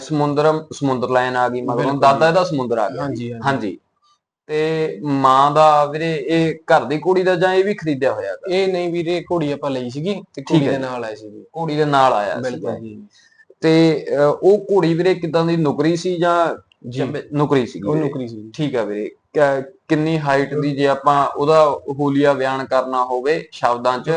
ਸਮੁੰਦਰ ਸਮੁੰਦਰ ਲਾਈਨ ਆ ਗਈ ਮਗਰੋਂ। ਦਾਦਾ ਜੀ। ਇਹਦਾ ਸਮੁੰਦਰ ਆ ਗਿਆ। ਹਾਂਜੀ ਤੇ ਮਾਂ ਦਾ ਵੀਰੇ ਇਹ ਘਰ ਦੀ ਕੁੜੀ ਦਾ ਜਾਂ ਇਹ ਵੀ ਖਰੀਦਿਆ ਹੋਇਆ ਇਹ ਨਹੀਂ ਵੀਰੇ ਘੋੜੀ ਆਪਾਂ ਲਈ ਸੀਗੀ ਤੇ ਘੋੜੀ ਹੈ ਦੇ ਜੀ। ਨਾਲ ਆਏ ਸੀ ਕੁੜੀ ਦੇ ਨਾਲ ਆਇਆ ਜੀ। ਤੇ ਉਹ ਕੁੜੀ ਵੀਰੇ ਕਿਦਾਂ ਦੀ ਨੌਕਰੀ ਸੀ ਜਾਂ ਨੌਕਰੀ ਸੀ ਉਹ ਨੌਕਰੀ ਸੀ। ਠੀਕ ਆ ਵੀਰੇ। ਕਿੰਨੀ ਹਾਈਟ ਦੀ ਜੇ ਆਪਾਂ ਉਹਦਾ ਹੂਲੀਆ ਬਿਆਨ ਕਰਨਾ ਹੋਵੇ ਸ਼ਬਦਾਂ 'ਚ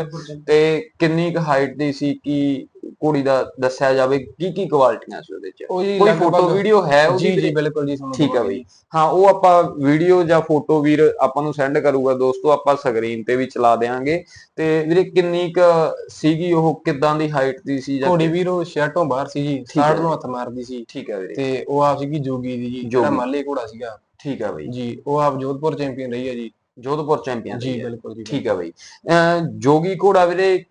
ਤੇ ਕਿੰਨੀ ਕੁ ਹਾਈਟ ਦੀ ਸੀ ਕਿ ਕੁੜੀ ਦਾ ਦੱਸਿਆ ਜਾਵੇ ਕੀ ਕੀ ਕੁਆਲਿਟੀਆਂ ਸੀ ਉਹਦੇ 'ਚ। ਕੋਈ ਫੋਟੋ ਵੀਡੀਓ ਹੈ ਉਹਦੀ ਜੀ? ਬਿਲਕੁਲ ਜੀ ਤੁਹਾਨੂੰ ਠੀਕ ਦਵਾਂਗੇ ਬਈ। ਹਾਂ ਉਹ ਆਪਾਂ ਵੀਡੀਓ ਜਾਂ ਫੋਟੋ ਵੀਰ ਆਪਾਂ ਨੂੰ ਸੈਂਡ ਕਰੂਗਾ ਦੋਸਤੋ ਆਪਾਂ ਸਕਰੀਨ ਤੇ ਵੀ ਚਲਾ ਦੇਾਂਗੇ ਤੇ ਵੀਰੇ ਕਿੰਨੀ ਕੁ ਸੀਗੀ ਉਹ ਕਿਦਾਂ ਦੀ ਹਾਈਟ ਦੀ ਸੀ ਜਾਂ ਘੋੜੀ ਵੀਰ ਉਹ ਸ਼ਰਟੋਂ ਬਾਹਰ ਸੀ ਜੀ ਹੈ ਸਾੜ। ਨੂੰ ਹੱਥ ਮਾਰਦੀ ਸੀ। ਠੀਕ ਆ ਵੀਰੇ। ਤੇ ਉਹ ਆਪ ਸੀਗੀ ਜੋਗੀ ਦੀ ਜੀ ਜਿਹੜਾ। ਮਾਲੇ ਘੋੜਾ ਸੀਗਾ। ਠੀਕ ਆ ਬਈ। ਜੀ ਉਹ ਆਪ ਜੋਧਪੁਰ ਚੈਂਪੀਅਨ ਰਹੀ ਹੈ ਜੀ। ਜੋਧਪੁਰ ਚੈਂਪੀਅਨ ਜੀ ਬਿਲਕੁਲ ਜੀ ਠੀਕ ਆ ਬਈ। ਜੋਗੀ ਘੋੜਾ ਵੀਰੇ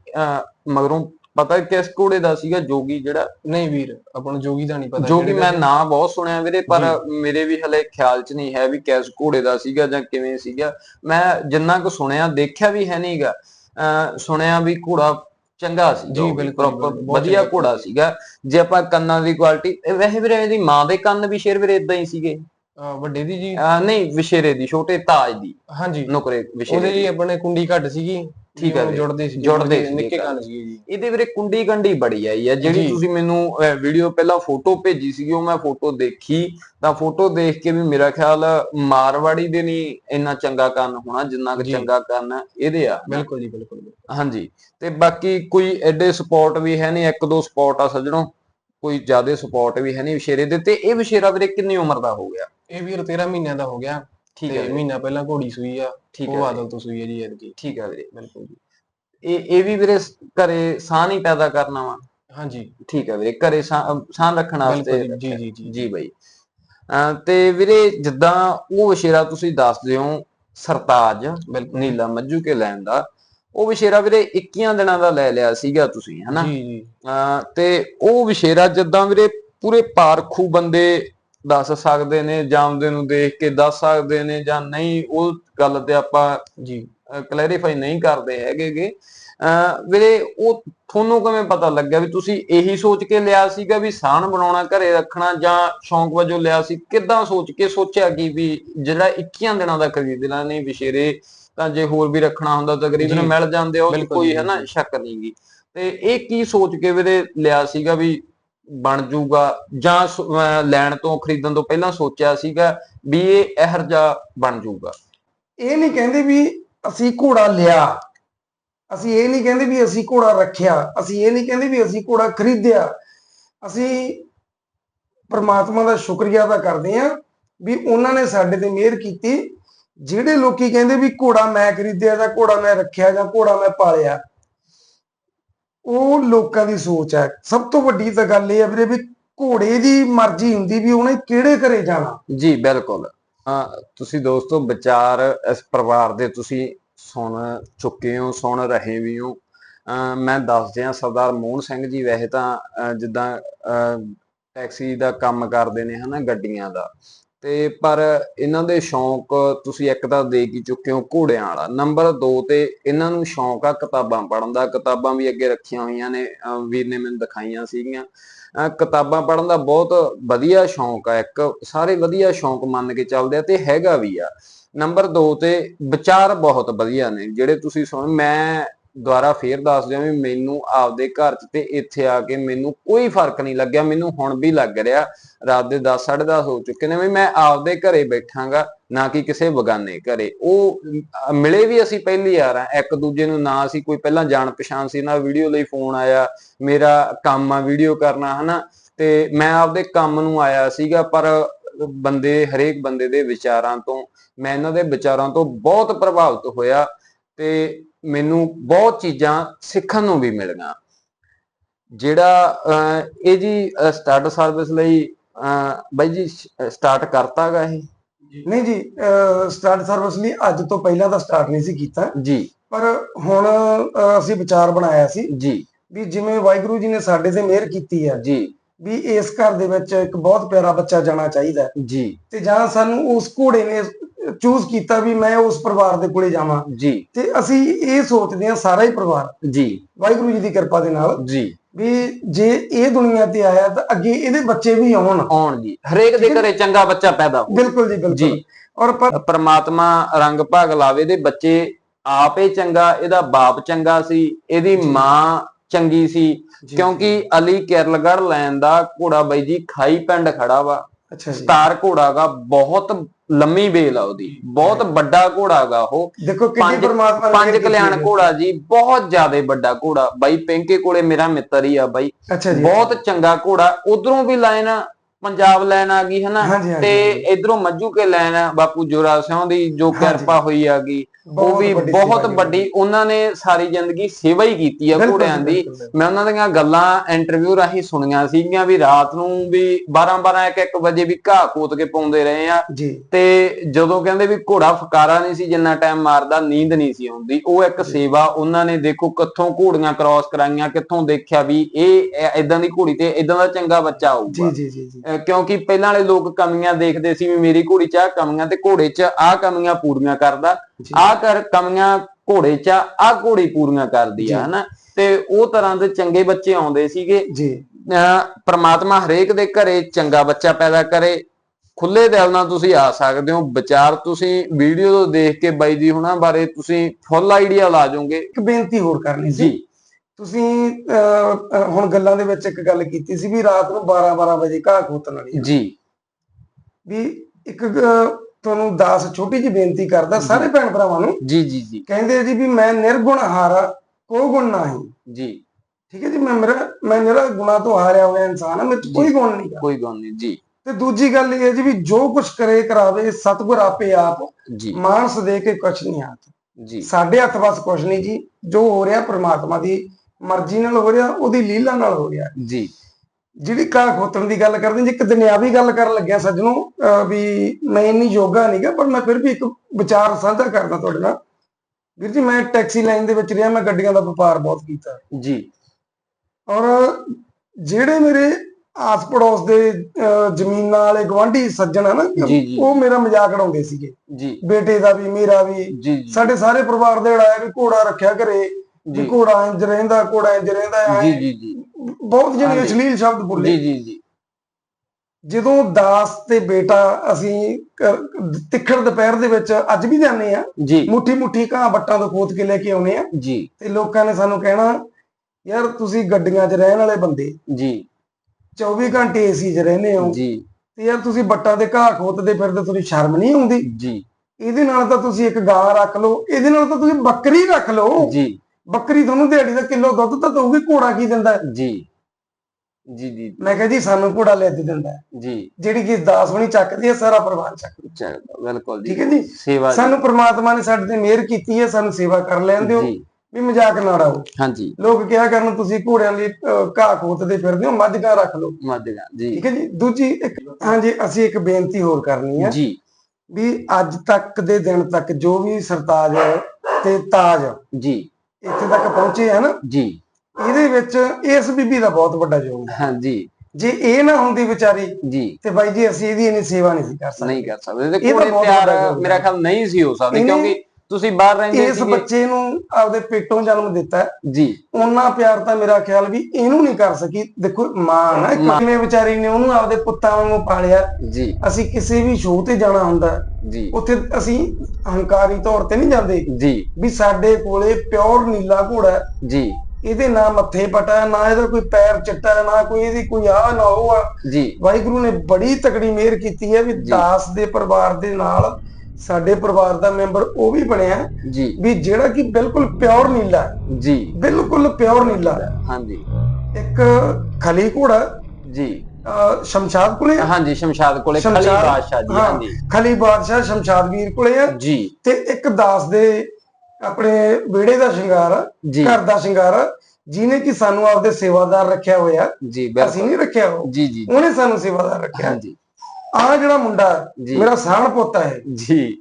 ਮਗਰੋਂ ਪਤਾ ਕਿਸ ਘੋੜੇ ਦਾ ਸੀਗਾ ਜੋਗੀ ਜਿਹੜਾ? ਨਹੀਂ ਵੀਰ ਆਪਾਂ ਨੂੰ ਜੋਗੀ ਦਾ ਨਹੀਂ ਪਤਾ ਜੋਗੀ ਮੈਂ ਨਾਂ ਬਹੁਤ ਸੁਣਿਆ ਵੀਰੇ ਪਰ ਮੇਰੇ ਵੀ ਹਲੇ ਖਿਆਲ 'ਚ ਨਹੀਂ ਹੈ ਵੀ ਕਿਸ ਘੋੜੇ ਦਾ ਸੀਗਾ ਜਾਂ ਕਿਵੇਂ ਸੀਗਾ। ਮੈਂ ਜਿੰਨਾ ਕੁ ਸੁਣਿਆ ਦੇਖਿਆ ਵੀ ਹੈ ਨਹੀਂਗਾ ਸੁਣਿਆ ਵੀ ਘੋੜਾ ਚੰਗਾ ਸੀ ਜੀ, ਬਿਲਕੁਲ, ਵਧੀਆ ਘੋੜਾ ਸੀਗਾ। ਜੇ ਆਪਾਂ ਕੰਨਾਂ ਦੀ ਕੁਆਲਿਟੀ ਵੈਸੇ ਵੀਰੇ ਇਹਦੀ ਮਾਂ ਦੇ ਕੰਨ ਵੀ ਸ਼ੇਰ ਵੀਰੇ ਇਦਾਂ ਹੀ ਸੀਗੇ। ਵੱਡੇ ਦੀ ਜੀ? ਨਹੀਂ ਵਿਸ਼ੇਰੇ ਦੀ ਛੋਟੇ ਤਾਜ ਦੀ। ਹਾਂਜੀ। ਨੁਕਰੇ ਉਹਦੇ ਵਿਸ਼ੇਰੇ ਜੀ ਦੀ। ਆਪਣੇ ਕੁੰਡੀ ਘੱਟ ਸੀਗੀ। ਠੀਕ ਹੈ। ਜੁੜਦੇ ਸੀ ਜੁੜਦੇ ਨਿੱਕੇ ਕੰਨ। ਸੀਗੇ ਜੀ ਇਹਦੇ ਵੀਰੇ ਕੁੰਡੀ ਕੰਡੀ ਬੜੀ ਆਈ ਹੈ ਜਿਹੜੀ। ਤੁਸੀਂ ਮੈਨੂੰ ਵੀਡੀਓ ਪਹਿਲਾਂ ਫੋਟੋ ਭੇਜੀ ਸੀਗੀ ਉਹ ਮੈਂ ਫੋਟੋ ਦੇਖੀ ਤਾਂ ਫੋਟੋ ਦੇਖ ਕੇ ਵੀ ਮੇਰਾ ਖਿਆਲ ਮਾਰਵਾੜੀ ਦੇ ਨਹੀਂ ਇੰਨਾ ਚੰਗਾ ਕੰਨ ਹੋਣਾ ਜਿੰਨਾ ਕੁ। ਚੰਗਾ ਕੰਨ ਇਹਦੇ ਆ ਬਿਲਕੁਲ ਜੀ ਬਿਲਕੁਲ। ਹਾਂਜੀ ਤੇ ਬਾਕੀ ਕੋਈ ਐਡੇ ਸਪੋਰਟ ਵੀ ਹੈ ਨਹੀਂ ਇੱਕ ਦੋ ਸਪੋਰਟ ਆ ਸੱਜਣੋ ਕੋਈ ਜ਼ਿਆਦਾ ਸਪੋਰਟ ਵੀ ਹੈ ਨਹੀਂ ਵਿਸ਼ੇਰੇ ਦੇ ਤੇ ਇਹ ਵਿਸ਼ੇਰਾ ਵੀਰੇ ਕਿੰਨੀ ਉਮਰ ਦਾ ਹੋ ਗਿਆ ਇਹ ਵੀਰ 13 ਮਹੀਨਿਆਂ ਦਾ ਹੋ ਗਿਆ ਠੀਕ ਹੈ ਮਹੀਨਾ ਪਹਿਲਾਂ ਘੋੜੀ ਸੂਈ ਆ ਠੀਕ ਉਹ ਹੈ ਵੀਰੇ, ਆਦਲ ਤੋਂ ਸੂਈ ਹੈ ਜੀ ਐਤਕੀ। ਠੀਕ ਹੈ ਵੀਰੇ ਬਿਲਕੁਲ ਜੀ। ਇਹ ਇਹ ਵੀ ਵੀਰੇ ਘਰੇ ਸਾਹ ਨਹੀਂ ਪੈਦਾ ਕਰਨਾ ਵਾ। ਹਾਂਜੀ। ਠੀਕ ਹੈ ਵੀਰੇ ਘਰੇ ਸਾਹ ਰੱਖਣ ਵਾਸਤੇ ਜੀ ਜੀ ਜੀ ਜੀ। ਬਾਈ। ਤੇ ਵੀਰੇ ਜਿੱਦਾਂ ਉਹ ਵਿਸ਼ੇਰਾ ਤੁਸੀਂ ਦੱਸਦੇ ਹੋ ਸਰਤਾਜ ਬਿਲਕੁਲ। ਨੀਲਾ ਮੱਜੂ ਕੇ ਲੈਣ ਦਾ ਉਹ ਵਿਸ਼ੇਰਾ ਵੀਰੇ 21 ਦਿਨਾਂ ਦਾ ਲੈ ਲਿਆ ਸੀਗਾ ਤੁਸੀਂ ਹਨਾ? ਜੀ ਜੀ। ਅਹ ਤੇ ਉਹ ਵਿਸ਼ੇਰਾ ਜਿੱਦਾਂ ਵੀਰੇ ਪੂਰੇ ਪਾਰਖੂ ਬੰਦੇ ਦੱਸ ਸਕਦੇ ਨੇ ਜਾਂਦੇ ਨੂੰ ਦੇਖ ਕੇ ਦੱਸ ਸਕਦੇ ਨੇ ਜਾਂ ਨਹੀਂ ਉਹ ਗੱਲ ਤੇ ਆਪਾਂ ਜੀ ਕਲੈਰੀਫਾਈ ਨਹੀਂ ਕਰਦੇ ਹੈਗੇਗੇ ਵੀਰੇ ਉਹ ਤੁਹਾਨੂੰ ਕਿਵੇਂ ਪਤਾ ਲੱਗਿਆ ਵੀ ਤੁਸੀਂ ਇਹੀ ਸੋਚ ਕੇ ਲਿਆ ਸੀਗਾ ਵੀ ਸਾਣ ਬਣਾਉਣਾ ਘਰੇ ਰੱਖਣਾ ਜਾਂ ਸ਼ੌਂਕ ਵਜੋਂ ਲਿਆ ਸੀ ਕਿੱਦਾਂ ਸੋਚ ਕੇ ਸੋਚਿਆ ਕਿ ਵੀ ਜਿਹੜਾ 21 ਦਿਨਾਂ ਦਾ ਖਰੀਦਣਾ ਨਹੀਂ ਵਿਸ਼ੇਰੇ ਤਾਂ ਜੇ ਹੋਰ ਵੀ ਰੱਖਣਾ ਹੁੰਦਾ ਤਕਰੀਬਨ ਜੀ। ਮਿਲ ਜਾਂਦੇ ਉਹ ਕੋਈ ਜੀ, ਹੈ ਨਾ। ਸ਼ੱਕ ਨਹੀਂਗੀ ਤੇ ਇਹ ਕੀ ਸੋਚ ਕੇ ਵੀਰੇ ਲਿਆ ਸੀਗਾ ਵੀ ਬਣ ਜਾਊਗਾ ਜਾਂ ਲੈਣ ਤੋਂ ਖਰੀਦਣ ਤੋਂ ਪਹਿਲਾਂ ਸੋਚਿਆ ਸੀਗਾ ਵੀ ਇਹ ਇਹਰ ਜਿਹਾ ਬਣ ਜਾਊਗਾ ਇਹ ਨਹੀਂ ਕਹਿੰਦੇ ਵੀ ਅਸੀਂ ਘੋੜਾ ਲਿਆ, ਅਸੀਂ ਇਹ ਨਹੀਂ ਕਹਿੰਦੇ ਵੀ ਅਸੀਂ ਘੋੜਾ ਰੱਖਿਆ, ਅਸੀਂ ਇਹ ਨਹੀਂ ਕਹਿੰਦੇ ਵੀ ਅਸੀਂ ਘੋੜਾ ਖਰੀਦਿਆ। ਅਸੀਂ ਪਰਮਾਤਮਾ ਦਾ ਸ਼ੁਕਰੀਆ ਅਦਾ ਕਰਦੇ ਹਾਂ ਵੀ ਉਹਨਾਂ ਨੇ ਸਾਡੇ ਤੇ ਮਿਹਰ ਕੀਤੀ। ਜਿਹੜੇ ਲੋਕੀ ਕਹਿੰਦੇ ਵੀ ਘੋੜਾ ਮੈਂ ਖਰੀਦਿਆ ਜਾਂ ਘੋੜਾ ਮੈਂ ਰੱਖਿਆ ਜਾਂ ਘੋੜਾ ਮੈਂ ਪਾਲਿਆ ਉਹ ਲੋਕਾਂ ਦੀ ਸੋਚ ਹੈ। ਸਭ ਤੋਂ ਵੱਡੀ ਤਾਂ ਗੱਲ ਇਹ ਹੈ ਵੀਰੇ ਵੀ ਘੋੜੇ ਦੀ ਮਰਜ਼ੀ ਹੁੰਦੀ ਵੀ ਉਹਨੇ ਕਿਹੜੇ ਘਰੇ ਜਾਣਾ। ਜੀ, ਬਿਲਕੁਲ। ਹਾਂ, ਤੁਸੀਂ ਦੋਸਤੋ, ਵਿਚਾਰ ਇਸ ਪਰਿਵਾਰ ਦੇ ਤੁਸੀਂ ਸੁਣ ਚੁੱਕੇ ਹੋ, ਸੁਣ ਰਹੇ ਵੀ ਹੋ। ਅਹ ਮੈਂ ਦੱਸ ਦਿਆਂ, ਸਰਦਾਰ ਮੋਹਨ ਸਿੰਘ ਜੀ ਵੈਸੇ ਤਾਂ ਜਿੱਦਾਂ, ਅਹ ਟੈਕਸੀ ਦਾ ਕੰਮ ਕਰਦੇ ਨੇ ਹਨਾ, ਗੱਡੀਆਂ ਦਾ। ਤੇ ਪਰ ਇਹਨਾਂ ਦੇ ਸ਼ੌਂਕ ਤੁਸੀਂ ਇੱਕ ਤਾਂ ਦੇ ਹੀ ਚੁੱਕੇ ਹੋ ਘੋੜਿਆਂ ਵਾਲਾ। ਨੰਬਰ 2 ਤੇ ਇਹਨਾਂ ਨੂੰ ਸ਼ੌਂਕ ਆ ਕਿਤਾਬਾਂ ਪੜ੍ਹਨ ਦਾ। ਕਿਤਾਬਾਂ ਵੀ ਅੱਗੇ ਰੱਖੀਆਂ ਹੋਈਆਂ ਨੇ ਵੀਰ ਨੇ ਮੈਨੂੰ ਦਿਖਾਈਆਂ ਸੀਗੀਆਂ। ਅਹ ਕਿਤਾਬਾਂ ਪੜ੍ਹਨ ਦਾ ਬਹੁਤ ਵਧੀਆ ਸ਼ੌਂਕ ਆ ਇੱਕ। ਸਾਰੇ ਵਧੀਆ ਸ਼ੌਂਕ ਮੰਨ ਕੇ ਚੱਲਦੇ ਆ ਤੇ ਹੈਗਾ ਵੀ ਆ। ਨੰਬਰ 2 ਤੇ ਵਿਚਾਰ ਬਹੁਤ ਵਧੀਆ ਨੇ, ਜਿਹੜੇ ਤੁਸੀਂ ਸੁਣ, ਮੈਂ ਦੁਬਾਰਾ ਫੇਰ ਦੱਸ ਦਿਆਂ ਵੀ ਮੈਨੂੰ ਆਪਦੇ ਘਰ 'ਚ ਤੇ ਇੱਥੇ ਆ ਕੇ ਮੈਨੂੰ ਕੋਈ ਫ਼ਰਕ ਨਹੀਂ ਲੱਗਿਆ, ਮੈਨੂੰ ਹੁਣ ਵੀ ਲੱਗ ਰਿਹਾ ਰਾਤ ਦੇ 10 10:30 ਹੋ ਚੁੱਕੇ ਨੇ ਵੀ ਮੈਂ ਆਪਦੇ ਘਰੇ ਬੈਠਾਂਗਾ, ਨਾ ਕਿ ਕਿਸੇ ਬਗਾਨੇ ਘਰੇ। ਉਹ ਮਿਲੇ ਵੀ ਅਸੀਂ ਪਹਿਲੀ ਵਾਰ ਆ ਇੱਕ ਦੂਜੇ ਨੂੰ ਨਾ ਅਸੀਂ ਕੋਈ ਪਹਿਲਾਂ ਜਾਣ ਪਛਾਣ ਸੀ, ਨਾ ਵੀਡੀਓ ਲਈ ਫੋਨ ਆਇਆ, ਮੇਰਾ ਕੰਮ ਆ ਵੀਡੀਓ ਕਰਨਾ, ਹਨਾ? ਤੇ ਮੈਂ ਆਪਦੇ ਕੰਮ ਨੂੰ ਆਇਆ ਸੀਗਾ, ਪਰ ਬੰਦੇ, ਹਰੇਕ ਬੰਦੇ ਦੇ ਵਿਚਾਰਾਂ ਤੋਂ, ਮੈਂ ਇਹਨਾਂ ਦੇ ਵਿਚਾਰਾਂ ਤੋਂ ਬਹੁਤ ਪ੍ਰਭਾਵਿਤ ਹੋਇਆ। ਤੇ ਮੈਨੂੰ ਬਹੁਤ ਚੀਜ਼ਾਂ ਸਿੱਖਣ ਨੂੰ ਵੀ ਮਿਲੀਆਂ। ਜਿਹੜਾ ਇਹ ਜੀ ਸਟਾਰਟ ਸਰਵਿਸ ਲਈ ਬਾਈ ਜੀ ਸਟਾਰਟ ਕਰਤਾਗਾ ਇਹ? ਨਹੀਂ ਜੀ ਸਟਾਰਟ ਸਰਵਿਸ ਲਈ ਅੱਜ ਤੋਂ ਪਹਿਲਾਂ ਤਾਂ ਸਟਾਰਟ ਨਹੀਂ ਸੀ ਕੀਤਾ। ਜੀ। ਪਰ ਹੁਣ ਅਸੀਂ ਵਿਚਾਰ ਬਣਾਇਆ ਸੀ ਜੀ। ਵੀ ਜਿਵੇਂ ਵਾਹਿਗੁਰੂ ਜੀ ਨੇ ਸਾਡੇ ਤੇ ਮਿਹਰ ਕੀਤੀ ਹੈ ਜੀ। ਵੀ ਇਸ ਘਰ ਦੇ ਵਿੱਚ ਇੱਕ ਬਹੁਤ ਪਿਆਰਾ ਬੱਚਾ ਜਾਣਾ ਚਾਹੀਦਾ। ਜੀ। ਤੇ ਜਾਂ ਸਾਨੂੰ ਉਸ ਘੋੜੇ ਨੇ ਚੂਜ਼ ਕੀਤਾ ਵੀ ਮੈਂ ਉਸ ਪਰਿਵਾਰ ਦੇ ਕੋਲੇ ਜਾਵਾਂ। ਜੀ। ਤੇ ਅਸੀਂ ਇਹ ਸੋਚਦੇ ਹਾਂ ਸਾਰਾ ਹੀ ਪਰਿਵਾਰ। ਜੀ। ਵਾਹਿਗੁਰੂ ਜੀ ਦੀ ਕਿਰਪਾ ਦੇ ਨਾਲ ਜੀ। ਵੀ ਜੇ ਇਹ ਦੁਨੀਆ ਤੇ ਆਇਆ ਤਾਂ ਅੱਗੇ ਇਹਦੇ ਬੱਚੇ ਵੀ ਆਉਣ। ਆਉਣ ਜੀ। ਹਰੇਕ ਦੇ ਘਰੇ ਚੰਗਾ ਬੱਚਾ ਪੈਦਾ ਹੋ ਬਿਲਕੁਲ ਜੀ ਬਿਲਕੁਲ। ਜੀ। ਔਰ ਪਰ ਪਰਮਾਤਮਾ ਰੰਗ ਭਾਗ ਲਾਵੇ ਦੇ ਬੱਚੇ ਆਪੇ ਚੰਗਾ ਇਹਦਾ ਬਾਪ ਚੰਗਾ ਸੀ ਇਹਦੀ। ਮਾਂ ਚੰਗੀ ਸੀ। ਕਿਉਂਕਿ ਅਲੀ ਕਿਰਲਗੜ ਲੈਣ ਦਾ ਘੋੜਾ ਬਾਈ ਜੀ ਖਾਈ ਪਿੰਡ ਖੜਾ ਵਾ। ਅੱਛਾ ਜੀ। ਸਤਾਰ ਘੋੜਾ ਗਾ ਬਹੁਤ ਲੰਮੀ ਬੇਲ ਆ ਉਹਦੀ ਬਹੁਤ ਵੱਡਾ ਘੋੜਾ ਗਾ ਉਹ। ਦੇਖੋ ਕਿੰਨੀ ਪਰਮਾਤਮਾ ਪੰਜ ਕਲਿਆਣ। ਘੋੜਾ ਜੀ ਬਹੁਤ ਜ਼ਿਆਦਾ ਵੱਡਾ ਘੋੜਾ। ਬਾਈ ਪਿੰਕੇ ਕੋਲੇ ਮੇਰਾ ਮਿੱਤਰ ਹੀ ਆ ਬਾਈ। ਬਹੁਤ ਚੰਗਾ ਘੋੜਾ ਉਧਰੋਂ ਵੀ ਲਾਈਨ ਪੰਜਾਬ ਲੈਣ ਆ ਗਈ ਹਨਾ? ਤੇ। ਇਧਰੋਂ ਮੱਜੂ ਕੇ ਲੈਣ ਆ ਬਾਪੂ ਜੋਰਾ ਸਿੰਘ ਦੀ ਜੋ। ਕਿਰਪਾ ਹੋਈ ਆਗੀ ਉਹ ਬਹੁਤ ਵੀ ਬਹੁਤ ਵੱਡੀ ਉਹਨਾਂ ਨੇ ਸਾਰੀ ਜ਼ਿੰਦਗੀ ਸੇਵਾ ਹੀ ਕੀਤੀ ਆ ਘੋੜਿਆਂ ਦੀ। ਮੈਂ ਉਹਨਾਂ ਦੀਆਂ ਗੱਲਾਂ ਇੰਟਰਵਿਊ ਰਾਹੀਂ ਸੁਣੀਆਂ ਸੀਗੀਆਂ ਵੀ ਰਾਤ ਨੂੰ ਵੀ 12 12 1 1 ਵਜੇ ਵੀ ਘਾਹ ਕੋਤ ਕੇ ਪਾਉਂਦੇ ਰਹੇ ਆ। ਤੇ ਜਦੋਂ ਕਹਿੰਦੇ ਵੀ ਘੋੜਾ ਫਕਾਰਾ ਨਹੀਂ ਸੀ ਜਿੰਨਾ ਟਾਈਮ ਮਾਰਦਾ ਨੀਂਦ ਨਹੀਂ ਸੀ ਆਉਂਦੀ। ਉਹ ਇੱਕ ਸੇਵਾ ਉਹਨਾਂ ਨੇ ਦੇਖੋ ਕਿੱਥੋਂ ਘੋੜੀਆਂ ਕ੍ਰਾਸ ਕਰਾਈਆਂ ਕਿੱਥੋਂ ਦੇਖਿਆ ਵੀ ਇਹ ਇਦਾਂ ਦੀ ਘੋੜੀ ਤੇ ਇਦਾਂ ਦਾ ਚੰਗਾ ਬੱਚਾ ਆਊਗਾ। ਜੀ ਜੀ ਜੀ। ਕਿਉਂਕਿ ਪਹਿਲਾਂ ਵਾਲੇ ਲੋਕ ਕਮੀਆਂ ਦੇਖਦੇ ਸੀ ਵੀ ਮੇਰੀ ਘੋੜੀ 'ਚ ਆਹ ਕਮੀਆਂ ਤੇ ਘੋੜੇ 'ਚ ਆਹ ਕਮੀਆਂ ਪੂਰੀਆਂ ਕਰਦਾ। ਆਹ ਕਰ ਕਮੀਆਂ ਘੋੜੇ 'ਚ ਆਹ ਘੋੜੀ ਪੂਰੀਆਂ ਕਰਦੀ। ਆ ਹਨਾ? ਤੇ ਉਹ ਤਰ੍ਹਾਂ ਦੇ ਚੰਗੇ ਬੱਚੇ ਆਉਂਦੇ ਸੀਗੇ। ਜੀ। ਪ੍ਰਮਾਤਮਾ ਹਰੇਕ ਦੇ ਘਰੇ ਚੰਗਾ ਬੱਚਾ ਪੈਦਾ ਕਰੇ। ਖੁੱਲੇ ਦਿਲ ਨਾਲ ਤੁਸੀਂ ਆ ਸਕਦੇ ਹੋ। ਵਿਚਾਰ ਤੁਸੀਂ ਵੀਡੀਓ ਤੋਂ ਦੇਖ ਕੇ ਬਾਈ ਜੀ ਹੁਣਾਂ ਬਾਰੇ ਤੁਸੀਂ ਫੁੱਲ ਆਈਡੀਆ ਲਾ ਜਾਓਗੇ ਇੱਕ ਬੇਨਤੀ ਹੋਰ ਕਰਨੀ ਸੀ। ਤੁਸੀਂ ਹੁਣ ਗੱਲਾਂ ਦੇ ਵਿੱਚ ਇੱਕ ਗੱਲ ਕੀਤੀ ਸੀ ਵੀ ਰਾਤ ਨੂੰ 12 12 ਵਜੇ ਘਾਹ ਖੋਤਣ ਵਾਲੀ ਜੀ। ਵੀ ਇੱਕ ਤੁਹਾਨੂੰ ਦਾਸ ਛੋਟੀ ਜਿਹੀ ਬੇਨਤੀ ਕਰਦਾ ਸਾਰੇ ਭੈਣ ਭਰਾਵਾਂ ਨੂੰ। ਜੀ ਜੀ ਜੀ। ਕਹਿੰਦੇ ਜੀ ਵੀ ਮੈਂ ਨਿਰਗੁਣ ਹਾਰਾ ਕੋ ਗੁਣ ਨਹੀਂ। ਜੀ। ਠੀਕ ਹੈ ਜੀ ਮੈਂ ਮੇਰਾ ਮੈਂ ਨਿਰਾ ਗੁਣਾ ਤੋਂ ਹਾਰਿਆ ਹੋਇਆ ਇਨਸਾਨ ਹਾਂ ਮੇਰੇ ਕੋਈ ਗੁਣ ਨਹੀਂ ਕੋਈ ਗੱਲ ਨਹੀਂ ਜੀ। ਤੇ ਦੂਜੀ ਗੱਲ ਇਹ ਹੈ ਜੀ ਵੀ ਜੋ ਕੁਝ ਕਰੇ ਕਰਾਵੇ ਸਤਿਗੁਰ ਆਪੇ ਆਪ ਜੀ। ਮਾਨਸ ਦੇ ਕੇ ਕੁਛ ਨਹੀਂ ਆਤ ਜੀ। ਸਾਡੇ ਹੱਥ ਬਸ ਕੁਛ ਨਹੀਂ ਜੀ ਜੋ ਹੋ ਰਿਹਾ ਪ੍ਰਮਾਤਮਾ ਦੀ ਮਰਜ਼ੀ ਨਾਲ ਹੋ ਰਿਹਾ ਉਹਦੀ ਲੀਲਾ ਨਾਲ ਹੋ ਰਿਹਾ। ਜੀ। ਜਿਹੜੀ ਘਾਹ ਖੋਤਣ ਦੀ ਗੱਲ ਕਰਦੇ ਜੀ ਇੱਕ ਦੁਨਿਆਵੀ ਗੱਲ ਕਰਨ ਲੱਗਿਆ ਸੱਜਣੋ ਵੀ ਮੈਂ ਇੰਨੀ ਯੋਗਾ ਨਹੀਂਗਾ ਪਰ ਮੈਂ ਫਿਰ ਵੀ ਇੱਕ ਵਿਚਾਰ ਸਾਂਝਾ ਕਰਦਾ ਤੁਹਾਡੇ ਨਾਲ। ਵੀਰ ਜੀ ਮੈਂ ਟੈਕਸੀ ਲਾਈਨ ਦੇ ਵਿੱਚ ਰਿਹਾ ਮੈਂ ਗੱਡੀਆਂ ਦਾ ਵਪਾਰ ਬਹੁਤ ਕੀਤਾ। ਜੀ। ਔਰ ਜਿਹੜੇ ਮੇਰੇ ਆਸ ਪੜੋਸ ਦੇ ਜ਼ਮੀਨਾਂ ਵਾਲੇ ਗਵਾਂਢੀ ਸੱਜਣ ਹਨ। ਉਹ ਮੇਰਾ ਮਜ਼ਾਕ ਉਡਾਉਂਦੇ ਸੀਗੇ। ਜੀ। ਬੇਟੇ ਦਾ ਵੀ ਮੇਰਾ ਵੀ। ਸਾਡੇ ਸਾਰੇ ਪਰਿਵਾਰ ਦੇ ਉਡਾਇਆ ਵੀ ਘੋੜਾ ਰੱਖਿਆ ਘਰੇ। ਜੀ। ਘੋੜਾ ਇੰਜ ਰਹਿੰਦਾ ਘੋੜਾ ਇੰਜ ਰਹਿੰਦਾ ਐਂ। ਜੀ ਜੀ ਜੀ। ਬਹੁਤ ਜਿਹੜੇ ਹਾਂਜੀ। ਅਸ਼ਲੀਲ ਸ਼ਬਦ ਜੀ ਬੋਲੇ। ਜੀ ਜੀ ਜਦੋਂ ਦਾਸ ਤੇ ਬੇਟਾ ਅਸੀਂ ਕ- ਤਿੱਖੜ ਦੁਪਹਿਰ ਦੇ ਵਿੱਚ ਅੱਜ ਵੀ ਜਾਂਦੇ ਆ ਜੀ। ਮੁੱਠੀ ਮੁੱਠੀ ਘਾਹ ਬੱਟਾਂ ਤੋਂ ਖੋਦ ਕੇ ਲੈ ਕੇ ਆਉਨੇ ਆ ਜੀ। ਤੇ ਲੋਕਾਂ ਨੇ ਸਾਨੂੰ ਕਹਿਣਾ ਯਾਰ ਤੁਸੀਂ ਗੱਡੀਆਂ 'ਚ ਰਹਿਣ ਵਾਲੇ ਬੰਦੇ। ਜੀ। 24 ਘੰਟੇ ਏਸੀ 'ਚ ਰਹਿੰਦੇ ਹੋ। ਜੀ। ਤੇ ਯਾਰ ਤੁਸੀਂ ਬੱਟਾਂ ਦੇ ਘਾਹ ਖੋਦਦੇ ਫਿਰਦੇ ਤੁਹਾਨੂੰ ਸ਼ਰਮ ਨਹੀਂ ਆਉਂਦੀ? ਜੀ। ਇਹਦੇ ਨਾਲ ਤਾਂ ਤੁਸੀਂ ਇੱਕ ਗਾਂ ਰੱਖ ਲਓ ਇਹਦੇ ਨਾਲ ਤਾਂ ਤੁਸੀਂ ਬੱਕਰੀ ਰੱਖ ਲਓ। ਜੀ। ਬੱਕਰੀ ਤੁਹਾਨੂੰ ਦਿਹਾੜੀ ਦਾ ਕਿਲੋ ਦੁੱਧ ਤਾਂ ਦਊਗੀ ਘੋੜਾ ਕੀ ਦਿੰਦਾ? ਜੀ। ਜੀ ਜੀ ਮੈਂ ਕਿਹਾ ਜੀ ਸਾਨੂੰ ਘੋੜਾ ਲੈ ਦੇ ਦਿੰਦਾ। ਜੀ। ਜਿਹੜੀ ਕਿ ਦਾਸ ਹੋਣੀ ਚੱਕਦੀ ਹੈ ਸਾਰਾ ਪਰਿਵਾਰ ਚੱਕਦਾ ਬਿਲਕੁਲ ਜੀ। ਠੀਕ ਹੈ ਜੀ? ਸੇਵਾ। ਸਾਨੂੰ ਪ੍ਰਮਾਤਮਾ ਨੇ ਸਾਡੇ ਤੇ ਮਿਹਰ ਕੀਤੀ ਹੈ ਸਾਨੂੰ ਸੇਵਾ ਕਰ ਲੈਣ ਦਿਓ। ਵੀ ਮਜ਼ਾਕ ਨਾ ਉਡਾਓ। ਹਾਂਜੀ। ਲੋਕ ਕਿਹਾ ਕਰਨ ਤੁਸੀਂ ਘੋੜਿਆਂ ਲਈ ਘਾਹ ਖੋਤਦੇ ਫਿਰਦੇ ਹੋ ਮੱਝ ਗਾਂ ਰੱਖ ਲਓ। ਮਾਦੇਗਾ ਜੀ। ਠੀਕ ਹੈ ਜੀ? ਦੂਜੀ ਇੱਕ ਹਾਂਜੀ ਅਸੀਂ ਇੱਕ ਬੇਨਤੀ ਹੋਰ ਕਰਨੀ ਹੈ। ਜੀ। ਵੀ ਅੱਜ ਤੱਕ ਦੇ ਦਿਨ ਤੱਕ ਜੋ ਵੀ ਸਰਤਾਜ ਤੇ ਤਾਜ ਜੀ। ਇੱਥੇ ਤੱਕ ਪਹੁੰਚੇ ਹਨ ਜੀ। ਇਹਦੇ ਵਿੱਚ ਇਸ ਬੀਬੀ ਦਾ ਬਹੁਤ ਵੱਡਾ ਯੋਗਦਾਨ ਹੈ। ਹਾਂਜੀ ਜੇ। ਇਹ ਨਾ ਹੁੰਦੀ ਵਿਚਾਰੀ ਜੀ। ਤੇ ਬਾਈ ਜੀ ਅਸੀਂ ਇਹਦੀ ਇੰਨੀ ਸੇਵਾ ਨਹੀਂ ਸੀ ਕਰ ਸਕਦੇ। ਨਹੀਂ ਕਰ ਸਕਦੇ। ਤੇ ਕੋਲੇ ਪਿਆਰ ਮੇਰਾ ਖਿਆਲ ਨਹੀਂ ਸੀ ਹੋ ਸਕਦਾ ਕਿਉਂਕਿ ਤੁਸੀਂ ਬਾਹਰ ਰਹਿੰਦੇ ਇਸ ਬੱਚੇ ਨੂੰ ਆਪਦੇ ਪੇਟੋਂ ਜਨਮ ਦਿੱਤਾ। ਜੀ। ਉਹਨਾਂ ਪਿਆਰ ਤਾਂ ਮੇਰਾ ਖਿਆਲ ਵੀ ਇਹਨੂੰ ਨਹੀਂ ਕਰ ਸਕੀ। ਦੇਖੋ ਮਾਂ ਨਾ। ਕਿਵੇਂ ਵਿਚਾਰੀ ਨੇ ਉਹਨੂੰ ਆਪਦੇ ਪੁੱਤਾਂ ਵਾਂਗੂ ਪਾਲਿਆ। ਜੀ। ਅਸੀਂ ਕਿਸੇ ਵੀ ਸ਼ੋਅ ਤੇ ਜਾਣਾ ਹੁੰਦਾ ਜੀ। ਉੱਥੇ ਅਸੀਂ ਹੰਕਾਰੀ ਤੌਰ ਤੇ ਨਹੀਂ ਜਾਂਦੇ। ਜੀ। ਵੀ ਸਾਡੇ ਕੋਲੇ ਪਿਓਰ ਨੀਲਾ ਘੋੜਾ। ਜੀ। ਇਹਦੇ ਨਾ ਮੱਥੇ ਪਟਾ ਨਾ ਇਹਦਾ ਕੋਈ ਪੈਰ ਚਿੱਟਾ ਨਾ ਕੋਈ ਇਹਦੀ ਕੋਈ ਆ ਨਾ ਉਹ ਆ। ਜੀ। ਵਾਹਿਗੁਰੂ ਨੇ ਬੜੀ ਤਕੜੀ ਮਿਹਰ ਕੀਤੀ ਹੈ ਵੀ। ਦਾਸ ਦੇ ਪਰਿਵਾਰ ਦੇ ਨਾਲ ਸਾਡੇ ਪਰਿਵਾਰ ਦਾ ਮੈਂਬਰ ਉਹ ਵੀ ਬਣਿਆ ਜੀ। ਵੀ ਜਿਹੜਾ ਕਿ ਬਿਲਕੁਲ ਪਿਓਰ ਨੀਲਾ। ਜੀ। ਬਿਲਕੁਲ ਪਿਓਰ ਨੀਲਾ। ਹਾਂਜੀ। ਇੱਕ ਖਲੀ ਘੋੜਾ ਜੀ। ਸ਼ਮਸ਼ਾਦ ਕੋਲੇ। ਹਾਂਜੀ ਸ਼ਮਸ਼ਾਦ ਕੋਲੇ ਖਲੀ ਬਾਦਸ਼ਾਹ ਜੀ ਹਾਂਜੀ। ਖਲੀ ਬਾਦਸ਼ਾਹ ਸ਼ਮਸ਼ਾਦ ਵੀਰ ਕੋਲੇ ਆ ਜੀ। ਤੇ ਇੱਕ ਦਾਸ ਦੇ ਆਪਣੇ ਵਿਹੜੇ ਦਾ ਸ਼ਿੰਗਾਰ ਘਰ ਦਾ ਸ਼ਿੰਗਾਰ ਆ, ਜਿਹਨੇ ਕਿ ਸਾਨੂੰ ਆਪਦੇ ਸੇਵਾਦਾਰ ਰੱਖਿਆ ਹੋਇਆ ਜੀ ਅਸੀਂ ਨਹੀਂ ਰੱਖਿਆ ਉਹ। ਜੀ ਜੀ। ਉਹਨੇ ਸਾਨੂੰ ਸੇਵਾਦਾਰ ਰੱਖਿਆ। ਹਾਂਜੀ। ਆ ਜਿਹੜਾ ਮੁੰਡਾ ਜੀ। ਮੇਰਾ ਸਾਹਣ ਪੁੱਤ ਹੈ। ਜੀ।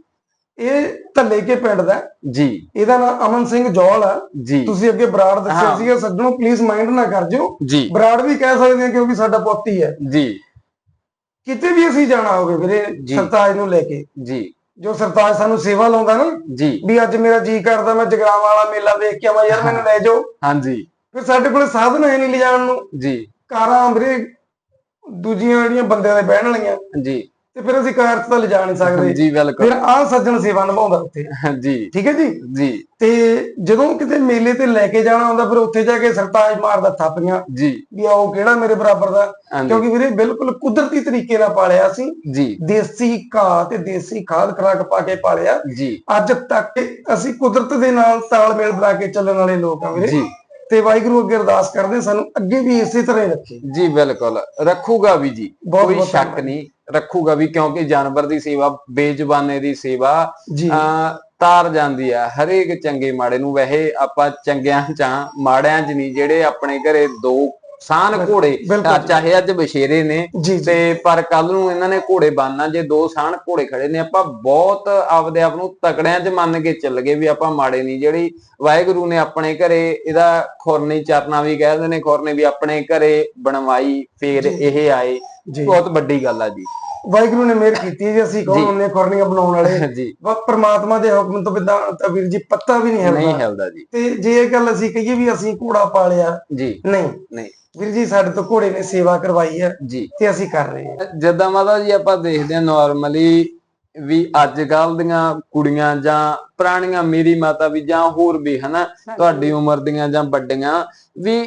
ਇਹ ਧੱਲੇ ਕੇ ਪਿੰਡ ਦਾ ਹੈ। ਜੀ। ਇਹਦਾ ਨਾਮ ਅਮਨ ਸਿੰਘ ਜੌਲ ਆ। ਜੀ। ਤੁਸੀਂ ਅੱਗੇ ਬਰਾੜ ਦੱਸਿਆ ਹਾਂ। ਸੀਗਾ ਸੱਜਣੋ ਪਲੀਜ਼ ਮਾਈਂਡ ਨਾ ਕਰ ਜਿਓ। ਜੀ। ਬਰਾੜ ਵੀ ਕਹਿ ਸਕਦੇ ਆ ਕਿਉਂਕਿ ਸਾਡਾ ਪੁੱਤ ਹੀ। ਹੈ ਜੀ। ਕਿਤੇ ਵੀ ਅਸੀਂ ਜਾਣਾ ਹੋਵੇ ਵੀਰੇ ਜੀ। ਸਰਤਾਜ ਨੂੰ ਲੈ ਕੇ। ਜੀ। ਜੋ ਸਰਤਾਜ ਸਾਨੂੰ ਸੇਵਾ ਲਾਉਂਦਾ ਨਾ ਜੀ। ਵੀ ਅੱਜ ਮੇਰਾ ਜੀ ਕਰਦਾ ਮੈਂ ਜਗਰਾਵਾਂ ਵਾਲਾ ਮੇਲਾ ਦੇਖ ਕੇ ਆਵਾਂ ਯਾਰ ਮੈਨੂੰ ਲੈ ਜਾਓ। ਹਾਂਜੀ। ਫਿਰ ਸਾਡੇ ਕੋਲੇ ਸਾਧਨ ਹੈ ਨਹੀਂ ਲਿਜਾਣ ਨੂੰ। ਜੀ। ਕਾਰਾਂ ਵੀਰੇ ਦੂਜੀਆਂ ਜਿਹੜੀਆਂ ਬੰਦਿਆਂ ਦੇ ਬਹਿਣ ਵਾਲੀਆਂ। ਜੀ ਤੇ ਫਿਰ ਅਸੀਂ ਕਾਰ ਤਾਂ ਲਿਜਾ ਨਹੀਂ ਸਕਦੇ। ਜੀ ਬਿਲਕੁਲ। ਫਿਰ ਆਹ ਸੱਜਣ ਸੇਵਾ ਨਿਭਾਉਂਦਾ ਉੱਥੇ। ਜੀ ਠੀਕ ਹੈ ਜੀ? ਜੀ। ਤੇ ਜਦੋਂ ਕਿਤੇ ਮੇਲੇ ਤੇ ਲੈ ਕੇ ਜਾਣਾ ਹੁੰਦਾ ਫਿਰ ਉੱਥੇ ਜਾ ਕੇ ਸਰਤਾਜ ਮਾਰਦਾ ਥਾਪੀਆਂ। ਜੀ। ਵੀ ਆਓ ਕਿਹੜਾ ਮੇਰੇ ਬਰਾਬਰ ਦਾ? ਕਿਉਂਕਿ ਵੀਰੇ ਬਿਲਕੁਲ ਕੁਦਰਤੀ ਤਰੀਕੇ ਨਾਲ ਪਾਲਿਆ ਸੀ ਜੀ। ਦੇਸੀ ਘਾਹ ਤੇ ਦੇਸੀ ਖਾਦ ਖਰਾਕ ਪਾ ਕੇ ਪਾਲਿਆ। ਜੀ। ਅੱਜ ਤੱਕ ਅਸੀਂ ਕੁਦਰਤ ਦੇ ਨਾਲ ਤਾਲਮੇਲ ਬਣਾ ਕੇ ਚੱਲਣ ਵਾਲੇ ਲੋਕ ਆ ਵੀਰੇ। ਜੀ। ਤੇ ਵਾਹਿਗੁਰੂ ਅੱਗੇ ਅਰਦਾਸ ਕਰਦੇ ਸਾਨੂੰ ਅੱਗੇ ਵੀ ਇਸੇ ਤਰ੍ਹਾਂ ਹੀ ਰੱਖੇ। ਜੀ ਬਿਲਕੁਲ। ਰੱਖੂਗਾ ਵੀ ਜੀ। ਕੋਈ ਸ਼ੱਕ। ਨਹੀਂ ਰੱਖੂਗਾ ਵੀ ਕਿਉਂਕਿ ਜਾਨਵਰ ਦੀ ਸੇਵਾ ਬੇਜ਼ੁਬਾਨੇ ਦੀ ਸੇਵਾ ਤਾਰ ਜਾਂਦੀ ਆ। ਹਰੇਕ ਚੰਗੇ ਮਾੜੇ ਨੂੰ ਵੈਸੇ ਆਪਾਂ ਚੰਗਿਆਂ ਚ ਮਾੜਿਆਂ ਚ ਨਹੀਂ ਜਿਹੜੇ ਆਪਣੇ ਘਰੇ ਦੋ ਸਾਨ ਘੋੜੇ ਚਾਹੇ ਅੱਜ ਬਸ਼ੇਰੇ ਨੇ ਤੇ ਪਰ ਕੱਲ ਨੂੰ ਇਹਨਾਂ ਨੇ ਘੋੜੇ ਬੰਨਣਾ ਜੇ ਦੋ ਸਾਨ ਘੋੜੇ ਖੜੇ ਨੇ ਆਪਾਂ ਬਹੁਤ ਆਪਦੇ ਆਪ ਨੂੰ ਤਕੜਿਆਂ 'ਚ ਮੰਨ ਕੇ ਚੱਲ ਗਏ ਵੀ ਆਪਾਂ ਮਾੜੇ ਨਹੀਂ। ਜਿਹੜੀ ਵਾਹਿਗੁਰੂ ਨੇ ਆਪਣੇ ਘਰੇ ਇਹਦਾ ਖੁਰਨੀ ਚਰਨਾ ਵੀ ਕਹਿੰਦੇ ਨੇ ਖੁਰਨੇ ਵੀ ਆਪਣੇ ਘਰੇ ਬਣਵਾਈ ਫੇਰ। ਇਹ ਆਏ। ਬਹੁਤ ਵੱਡੀ ਗੱਲ ਆ ਜੀ। ਵਾਹਿਗੁਰੂ ਨੇ ਮਿਹਰ ਕੀਤੀ ਜੀ ਅਸੀਂ ਕੌਣ ਜੀ। ਹੁੰਨੇ ਖੁਰਨੀਆਂ ਬਣਾਉਣ ਵਾਲੇ? ਜੀ। ਬਸ ਪ੍ਰਮਾਤਮਾ ਦੇ ਹੁਕਮ ਤੋਂ ਬਿਨਾਂ ਤਾਂ ਵੀਰ ਜੀ ਪੱਤਾ ਵੀ ਨਹੀਂ ਨਹੀਂ ਹਿਲਦਾ ਹਿਲਦਾ ਜੀ। ਤੇ ਜੇ ਇਹ ਗੱਲ ਅਸੀਂ ਕਹੀਏ ਵੀ ਅਸੀਂ ਘੋੜਾ ਪਾਲਿਆ ਜੀ। ਨਹੀਂ। ਨਹੀਂ। ਵੀਰ ਜੀ ਸਾਡੇ ਤੋਂ ਘੋੜੇ ਨੇ ਸੇਵਾ ਕਰਵਾਈ ਹੈ ਜੀ। ਤੇ ਅਸੀਂ ਕਰ ਰਹੇ ਹਾਂ। ਜਿੱਦਾਂ ਮਾਤਾ ਜੀ ਆਪਾਂ ਦੇਖਦੇ ਹਾਂ ਨਾਰਮਲੀ ਵੀ ਅੱਜ ਕੱਲ ਦੀਆਂ ਕੁੜੀਆਂ ਜਾਂ ਪੁਰਾਣੀਆਂ ਮੇਰੀ ਮਾਤਾ ਵੀ ਜਾਂ ਹੋਰ ਵੀ ਹਨਾ ਤੁਹਾਡੀ ਉਮਰ ਦੀਆਂ ਜਾਂ ਵੱਡੀਆਂ ਵੀ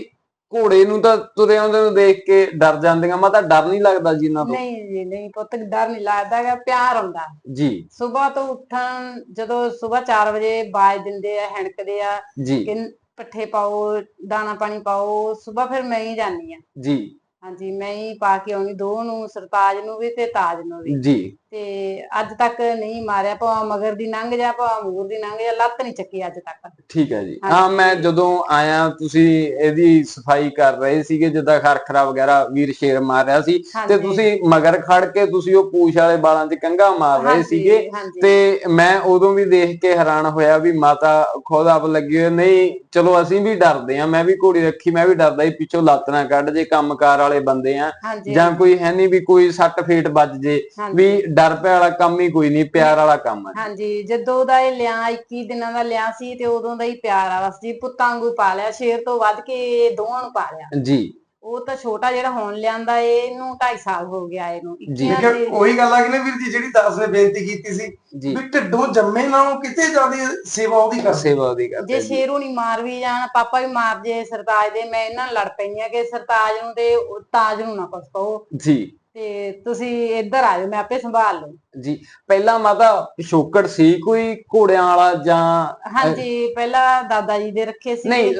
ਘੋੜੇ ਨੂੰ ਤਾਂ ਤੁਰੇ ਆਉਂਦੇ ਨੂੰ ਦੇਖ ਕੇ ਡਰ ਜਾਂਦੀਆਂ। ਮਾਤਾ ਡਰ ਨਹੀਂ ਲੱਗਦਾ ਜੀ ਇਹਨਾਂ ਤੋਂ? ਨਹੀਂ ਜੀ ਨਹੀਂ ਪੁੱਤ ਡਰ ਨਹੀਂ ਲੱਗਦਾ ਹੈਗਾ ਪਿਆਰ ਆਉਂਦਾ ਜੀ। ਸਵੇਰ ਤੋਂ ਉੱਠਣ ਜਦੋਂ ਸਵੇਰ 4 ਵਜੇ ਬਾਜ ਦਿੰਦੇ ਆ ਹੈਣਕਦੇ ਆ ਜੀ। ਪੱਠੇ ਪਾਓ ਦਾਣਾ ਪਾਣੀ ਪਾਓ ਸਵੇਰ ਫਿਰ ਮੈਂ ਹੀ ਜਾਨੀ ਆ ਜੀ। ਹਾਂਜੀ ਮੈਂ ਹੀ ਪਾ ਕੇ ਆਉਣੀ ਦੋ ਨੂੰ ਸਰਤਾਜ ਨੂੰ ਵੀ ਤੇ ਤਾਜ ਨੂੰ ਵੀ। ਜੀ। ਤੇ ਅੱਜ ਤੱਕ ਨਹੀਂ ਮਾਰਿਆ ਭਾਵੇਂ ਮਗਰ ਦੀ ਲੰਘ ਜਾ ਭਾਵੇਂ ਮੂਰ ਦੀ ਲੰਘ ਜਾ ਲੱਤ ਨਹੀਂ ਚੱਕੀ ਅੱਜ ਤੱਕ। ਠੀਕ ਹੈ ਜੀ। ਹਾਂ ਮੈਂ ਜਦੋਂ ਆਇਆ ਤੁਸੀਂ ਇਹਦੀ ਸਫ਼ਾਈ ਕਰ ਰਹੇ ਸੀਗੇ ਜਿੱਦਾਂ ਖਰਖਰਾ ਵਗੈਰਾ ਵੀਰ ਸ਼ੇਰ ਮਾਰ ਰਿਹਾ ਸੀ ਤੇ। ਤੁਸੀਂ ਮਗਰ ਖੜ ਕੇ ਤੁਸੀਂ ਉਹ ਪੂਛ ਵਾਲੇ ਬਾਲਾਂ 'ਚ ਕੰਘਾ ਮਾਰ ਰਹੇ ਸੀਗੇ। ਤੇ ਮੈਂ ਉਦੋਂ ਵੀ ਦੇਖ ਕੇ ਹੈਰਾਨ ਹੋਇਆ ਵੀ ਮਾਤਾ ਖੁਦ ਆਪ ਲੱਗੀ ਹੋਈ ਨਹੀਂ ਚਲੋ ਅਸੀਂ ਵੀ ਡਰਦੇ ਆ ਮੈਂ ਵੀ ਘੋੜੀ ਰੱਖੀ ਮੈਂ ਵੀ ਡਰਦਾ ਸੀ ਪਿੱਛੋਂ ਲੱਤ ਨਾ ਕੱਢ ਜੇ ਕੰਮਕਾਰ ਵਾਲੇ ਬੰਦੇ ਆ। ਜਾਂ ਕੋਈ ਹੈ ਨਹੀਂ ਵੀ ਕੋਈ ਸੱਟ ਫੇਟ ਵੱਜ ਜੇ। ਵੀ ਡਰ ਪਿਆ ਵਾਲਾ ਕੰਮ ਹੀ ਕੋਈ ਨਹੀਂ ਪਿਆਰ ਵਾਲਾ ਕੰਮ ਹੈ ਹਾਂਜੀ ਜਦੋਂ ਦਾ ਇਹ ਲਿਆ 21 ਦਿਨਾਂ ਦਾ ਲਿਆ ਸੀ ਤੇ ਉਦੋਂ ਦਾ ਹੀ ਪਿਆਰ ਵਾਲਾ ਸੀ। ਪੁੱਤਾਂ ਵਾਂਗੂ ਪਾਲਿਆ ਸ਼ੇਰ ਤੋਂ ਵੱਧ ਕੇ ਦੋਵਾਂ ਨੂੰ ਪਾਲਿਆ ਜੀ। ਉਹ ਤਾਂ ਛੋਟਾ ਜਿਹੜਾ ਹੁਣ ਲਿਆਂਦਾ ਇਹਨੂੰ 2.5 ਸਾਲ ਹੋ ਗਿਆ ਇਹਨੂੰ। ਜੀ। ਉਹੀ ਗੱਲ ਆ ਗਈ ਨਾ ਵੀਰ ਜੀ ਜਿਹੜੀ ਦਾਸ ਨੇ ਬੇਨਤੀ ਕੀਤੀ ਸੀ ਜੀ। ਵੀ ਢਿੱਡੋਂ ਜੰਮੇ ਨਾਲੋਂ ਕਿਤੇ ਜ਼ਿਆਦਾ ਸੇਵਾ ਉਹਦੀ ਕਰ ਸੇਵਾ ਉਹਦੀ ਕਰਦੇ ਜੇ। ਸ਼ੇਰੂ ਨਹੀਂ ਮਾਰ ਵੀ ਜਾਣ ਪਾਪਾ ਵੀ ਮਾਰ ਜੇ ਸਰਤਾਜ ਦੇ ਮੈਂ ਇਹਨਾਂ ਨਾਲ ਲੜ ਪਈ ਆ ਕਿ ਸਰਤਾਜ ਨੂੰ ਤੇ ਤਾਜ ਨੂੰ ਨਾ ਕੁਛ ਕਹੋ। ਜੀ। ਤੇ ਤੁਸੀਂ ਇੱਧਰ ਆ ਜਾਓ ਮੈਂ ਆਪੇ ਸੰਭਾਲ ਲਊ। ਜੀ ਪਹਿਲਾਂ ਮਾਤਾ ਪਿਛੋਕੜ ਸੀ ਕੋਈ ਘੋੜਿਆਂ ਵਾਲਾ ਜਾਂ ਹਾਂਜੀ ਪਹਿਲਾਂ ਦਾਦਾ ਜੀ ਦੇ ਰੱਖੇ ਸੀ। ਨਹੀਂ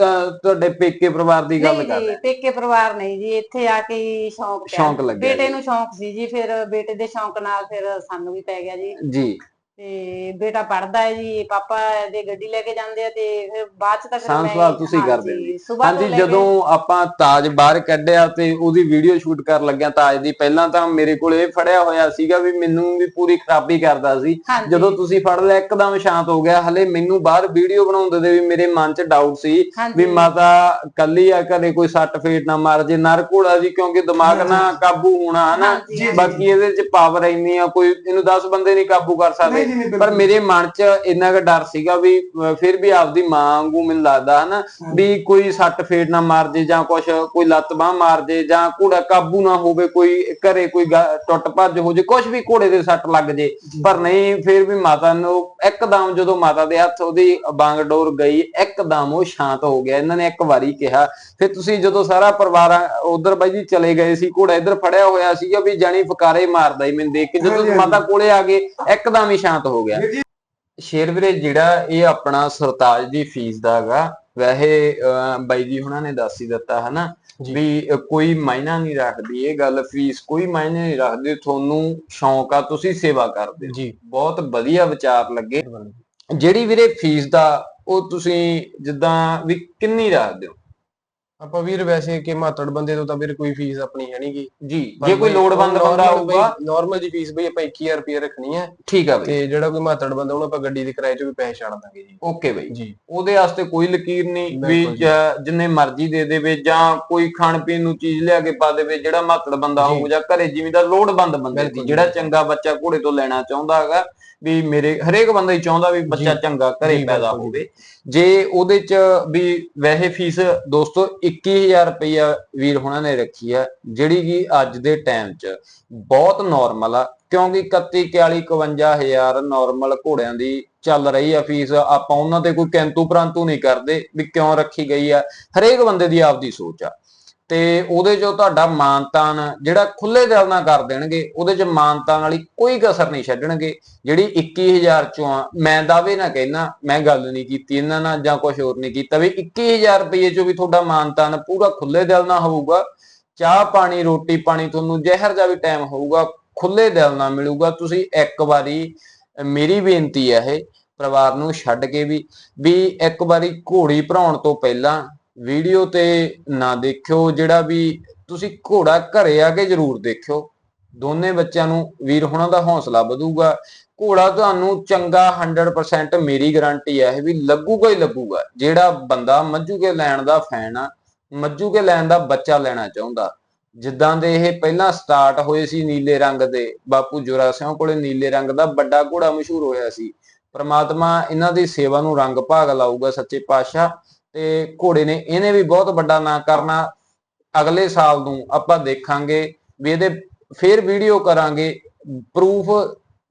ਤੁਹਾਡੇ ਪੇਕੇ ਪਰਿਵਾਰ ਦੀ ਗੱਲ ਨਹੀਂ ਕਰ ਜੀ ਰਿਹਾ। ਪੇਕੇ ਪਰਿਵਾਰ ਨਹੀਂ ਜੀ ਇੱਥੇ ਆ ਕੇ ਹੀ ਸ਼ੌਂਕ ਪਿਆ। ਬੇਟੇ। ਨੂੰ ਸ਼ੌਂਕ ਸੀ ਜੀ ਫਿਰ ਬੇਟੇ ਦੇ ਸ਼ੌਂਕ ਨਾਲ ਫਿਰ ਸਾਨੂੰ ਵੀ ਪੈ ਗਿਆ ਜੀ। ਜੀ। ਤੇ ਬੇਟਾ ਪੜਦਾ ਹੈ ਜੀ ਪਾਪਾ ਦੇ ਗੱਡੀ ਲੈ ਕੇ ਜਾਂਦੇ ਆ ਤੇ ਫਿਰ ਬਾਅਦ ਚ ਤਾਂ ਫਿਰ ਸਾਂਭ ਤੁਸੀਂ ਕਰਦੇ ਹੋ ਸੁਬਾਹ ਹਾਂਜੀ ਜਦੋਂ ਆਪਾਂ ਤਾਜ ਬਾਹਰ ਕੱਢਿਆ ਤੇ ਉਹਦੀ ਵੀਡੀਓ ਸ਼ੂਟ ਕਰਨ ਲੱਗਿਆ ਤਾਜ ਦੀ ਪਹਿਲਾਂ ਤਾਂ ਮੇਰੇ ਕੋਲ ਇਹ ਫੜਿਆ ਹੋਇਆ ਸੀਗਾ ਵੀ ਮੈਨੂੰ ਵੀ ਪੂਰੀ ਖਰਾਬੀ ਕਰਦਾ ਸੀ। ਜਦੋਂ ਤੁਸੀਂ ਫੜ ਲਿਆ ਇੱਕਦਮ ਸ਼ਾਂਤ ਹੋ ਗਿਆ। ਹਲੇ ਮੈਨੂੰ ਬਾਹਰ ਵੀਡੀਓ ਬਣਾਉਂਦੇ ਦੇ ਵੀ ਮੇਰੇ ਮਨ 'ਚ ਡਾਊਟ ਸੀ ਵੀ ਮਾਤਾ ਕੱਲੀ ਆ ਘਰੇ ਕੋਈ ਸੱਟ ਫੇਟ ਨਾ ਮਾਰ ਜੇ ਨਰ ਘੋੜਾ ਜੀ ਕਿਉਂਕਿ ਦਿਮਾਗ ਨਾ ਕਾਬੂ ਹੋਣਾ ਹਨਾ? ਬਾਕੀ ਇਹਦੇ 'ਚ ਪਾਵਰ ਇੰਨੀ ਆ ਕੋਈ ਇਹਨੂੰ 10 ਬੰਦੇ ਨਹੀਂ ਕਾਬੂ ਕਰ ਸਕਦੇ। ਪਰ। ਮੇਰੇ ਮਨ 'ਚ ਇੰਨਾ ਕੁ ਡਰ ਸੀਗਾ ਵੀ ਅਹ ਫਿਰ ਵੀ ਆਪਦੀ ਮਾਂ ਵਾਂਗੂ ਮੈਨੂੰ ਲੱਗਦਾ ਹਨਾ ਵੀ ਕੋਈ ਸੱਟ ਫੇਟ ਨਾ ਮਾਰ ਜੇ ਜਾਂ ਕੁਛ ਕੋਈ ਲੱਤ ਬਾਹ ਮਾਰ ਜੇ ਜਾਂ ਘੋੜਾ ਕਾਬੂ ਨਾ ਹੋਵੇ ਕੋਈ ਘਰੇ ਕੋਈ ਗ- ਟੁੱਟ ਭੱਜ ਹੋ ਜੇ ਕੁਛ ਵੀ ਘੋੜੇ ਦੇ ਸੱਟ ਲੱਗ ਜੇ। ਪਰ ਨਹੀਂ ਫਿਰ ਵੀ ਮਾਤਾ ਨੂੰ ਇੱਕਦਮ ਜਦੋਂ ਮਾਤਾ ਦੇ ਹੱਥ ਉਹਦੀ ਬਾਂਗ ਡੋਰ ਗਈ ਇੱਕਦਮ ਉਹ ਸ਼ਾਂਤ ਹੋ ਗਿਆ। ਇਹਨਾਂ ਨੇ ਇੱਕ ਵਾਰੀ ਕਿਹਾ ਫਿਰ ਤੁਸੀਂ ਜਦੋਂ ਸਾਰਾ ਪਰਿਵਾਰ ਉਧਰ ਬਾਈ ਜੀ ਚਲੇ ਗਏ ਸੀ ਘੋੜਾ ਇੱਧਰ ਫੜਿਆ ਹੋਇਆ ਸੀਗਾ ਵੀ ਜਾਣੀ ਫਕਾਰੇ ਮਾਰਦਾ ਹੀ ਮੈਨੂੰ ਦੇਖ ਕੇ। ਜਦੋਂ ਹਾਂਜੀ, ਹਾਂਜੀ। ਮਾਤਾ ਕੋਲੇ ਆ ਗਏ ਇੱਕਦਮ ਹੀ ਸ਼ਾਂਤ ਹੋ ਗਿਆ। ਸ਼ੇਰ ਵੀਰੇ ਜਿਹੜਾ ਇਹ ਆਪਣਾ ਸਰਤਾਜ ਦੀ ਫੀਸ ਦਾ ਹੈਗਾ ਵੈਸੇ ਬਾਈ ਜੀ ਹੁਣਾਂ ਨੇ ਦੱਸ ਹੀ ਦਿੱਤਾ ਹਨਾ। ਵੀ ਕੋਈ ਮਾਇਨਾ ਨਹੀਂ ਰੱਖਦੀ ਇਹ ਗੱਲ ਫੀਸ ਕੋਈ ਮਾਇਨੇ ਨਹੀਂ ਰੱਖਦੀ ਤੁਹਾਨੂੰ ਸ਼ੌਂਕ ਆ ਤੁਸੀਂ ਸੇਵਾ ਕਰਦੇ ਜੀ। ਬਹੁਤ ਵਧੀਆ ਵਿਚਾਰ ਲੱਗੇ। ਜਿਹੜੀ ਵੀਰੇ ਫੀਸ ਦਾ ਉਹ ਤੁਸੀਂ ਜਿੱਦਾਂ ਵੀ ਕਿੰਨੀ ਰੱਖਦੇ ਹੋ? ਆਪਾਂ ਵੀਰ ਵੈਸੇ ਕਿ ਮਾਤੜ ਬੰਦੇ ਤੋਂ ਤਾਂ ਵੀਰ ਕੋਈ ਫੀਸ ਆਪਣੀ ਹੈ ਨਹੀਂਗੀ ਜੀ ਜੇ ਕੋਈ ਲੋੜਵੰਦ ਬੰਦਾ ਹੋਊਗਾ ਨਾਰਮਲ ਜੀ ਫੀਸ ਬਈ ਆਪਾਂ 21000 ਰੁਪਏ ਰੱਖਣੀ ਹੈ। ਠੀਕ ਆ ਬਈ। ਤੇ ਜਿਹੜਾ ਕੋਈ ਮਾਤੜ ਬੰਦਾ ਉਹਨੂੰ ਆਪਾਂ ਗੱਡੀ ਦੇ ਕਿਰਾਏ ਚੋਂ ਵੀ ਪੈਸੇ ਛੱਡ ਦਾਂਗੇ ਜੀ। ਓਕੇ ਬਈ। ਜੀ। ਉਹਦੇ ਵਾਸਤੇ ਕੋਈ ਲਕੀਰ ਨਹੀਂ ਵੀ ਜਿੰਨੇ ਮਰਜ਼ੀ ਦੇ ਦੇਵੇ ਜਾਂ ਕੋਈ ਖਾਣ ਪੀਣ ਨੂੰ ਚੀਜ਼ ਲਿਆ ਕੇ ਪਾ ਦੇਵੇ ਜਿਹੜਾ ਮਾਤੜ ਬੰਦਾ। ਹੋਊ ਜਾਂ ਘਰੇ ਲੋੜਵੰਦ ਬੰਦੇ ਦੀ ਬਿਲਕੁਲ ਜੀ। ਜਿਹੜਾ ਚੰਗਾ ਬੱਚਾ ਘੋੜੇ ਤੋਂ ਲੈਣਾ ਚਾਹੁੰਦਾ ਹੈਗਾ ਵੀ ਮੇਰੇ ਹਰੇਕ ਬੰਦਾ ਹੀ ਚਾਹੁੰਦਾ ਵੀ ਬੱਚਾ। ਚੰਗਾ ਘਰੇ ਪੈਦਾ। ਹੋਵੇ ਜੇ ਉਹਦੇ ਚ ਵੀ ਵੈਸੇ ਫੀਸ ਦੋਸਤੋ 21000 ਰੁਪਇਆ ਵੀਰ ਹੁਣਾਂ ਨੇ ਰੱਖੀ ਆ ਜਿਹੜੀ ਕਿ ਅੱਜ ਦੇ ਟਾਈਮ 'ਚ ਬਹੁਤ ਨਾਰਮਲ ਆ ਕਿਉਂਕਿ 31 41 51000 ਨਾਰਮਲ ਘੋੜਿਆਂ ਦੀ ਚੱਲ ਰਹੀ ਆ ਫੀਸ ਆਪਾਂ ਉਹਨਾਂ ਤੇ ਕੋਈ ਕਿੰਤੂ ਪ੍ਰੰਤੂ ਨਹੀਂ ਕਰਦੇ ਵੀ ਕਿਉਂ ਰੱਖੀ ਗਈ ਆ ਹਰੇਕ ਬੰਦੇ ਦੀ ਆਪਦੀ ਸੋਚ ਆ ਤੇ ਉਹਦੇ 'ਚੋਂ ਤੁਹਾਡਾ ਮਾਨਤਾਨ ਜਿਹੜਾ ਖੁੱਲੇ ਦਿਲ ਨਾਲ ਕਰ ਦੇਣਗੇ, ਉਹਦੇ 'ਚ ਮਾਨਤਾਨ ਵਾਲੀ ਕੋਈ ਕਸਰ ਨਹੀਂ ਛੱਡਣਗੇ। ਜਿਹੜੀ 21000 ਚੋਂ ਆ, ਮੈਂ ਦਾਅਵੇ ਨਾ ਕਹਿਣਾ ਮੈਂ ਗੱਲ ਨਹੀਂ ਕੀਤੀ, ਇਹਨਾਂ ਨਾਲ ਜਾਂ ਕੁਝ ਹੋਰ ਨਹੀਂ ਕੀਤਾ ਵੀ 21000 ਰੁਪਏ 'ਚੋਂ ਵੀ ਤੁਹਾਡਾ ਮਾਨਤਾਨ ਪੂਰਾ ਖੁੱਲੇ ਦਿਲ ਨਾਲ ਹੋਊਗਾ। ਚਾਹ ਪਾਣੀ, ਰੋਟੀ ਪਾਣੀ ਤੁਹਾਨੂੰ ਜ਼ਹਿਰ ਦਾ ਵੀ ਟਾਈਮ ਹੋਊਗਾ ਖੁੱਲੇ ਦਿਲ ਨਾਲ ਮਿਲੂਗਾ। ਤੁਸੀਂ ਇੱਕ ਵਾਰੀ, ਮੇਰੀ ਬੇਨਤੀ ਹੈ ਇਹ, ਪਰਿਵਾਰ ਨੂੰ ਛੱਡ ਕੇ ਵੀ ਵੀ ਇੱਕ ਵਾਰੀ ਘੋੜੀ ਭਰਾਉਣ ਤੋਂ ਪਹਿਲਾਂ ਵੀਡੀਓ ਤੇ ਨਾ ਦੇਖਿਓ, ਜਿਹੜਾ ਵੀ ਤੁਸੀਂ ਘੋੜਾ ਘਰੇ ਆ ਕੇ ਜ਼ਰੂਰ ਦੇਖਿਓ। ਦੋਨੇ ਬੱਚਿਆਂ ਨੂੰ ਵੀਰ ਹੁਣਾਂ ਦਾ ਹੌਸਲਾ ਵਧੂਗਾ। ਘੋੜਾ ਤੁਹਾਨੂੰ ਚੰਗਾ 100% ਮੇਰੀ ਗਾਰੰਟੀ ਹੈ ਇਹ ਵੀ ਲੱਗੂਗਾ ਹੀ ਲੱਗੂਗਾ। ਜਿਹੜਾ ਬੰਦਾ ਮੱਝੂ ਕੇ ਲੈਣ ਦਾ ਫੈਨ ਆ, ਮੱਝੂ ਕੇ ਲੈਣ ਦਾ ਬੱਚਾ ਲੈਣਾ ਚਾਹੁੰਦਾ। ਜਿੱਦਾਂ ਦੇ ਇਹ ਪਹਿਲਾਂ ਸਟਾਰਟ ਹੋਏ ਸੀ ਨੀਲੇ ਰੰਗ ਦੇ, ਬਾਪੂ ਜੋਰਾ ਸਿੰਘ ਕੋਲੇ ਨੀਲੇ ਰੰਗ ਦਾ ਵੱਡਾ ਘੋੜਾ ਮਸ਼ਹੂਰ ਹੋਇਆ ਸੀ। ਪ੍ਰਮਾਤਮਾ ਇਹਨਾਂ ਦੀ ਸੇਵਾ ਨੂੰ ਰੰਗ ਭਾਗ ਲਾਊਗਾ, ਸੱਚੇ ਪਾਤਸ਼ਾਹ। ਤੇ ਘੋੜੇ ਨੇ ਇਹਨੇ ਵੀ ਬਹੁਤ ਵੱਡਾ ਨਾਂ ਕਰਨਾ। ਅਗਲੇ ਸਾਲ ਨੂੰ ਆਪਾਂ ਦੇਖਾਂਗੇ ਵੀ ਇਹਦੇ ਫੇਰ ਵੀਡੀਓ ਕਰਾਂਗੇ ਪ੍ਰੂਫ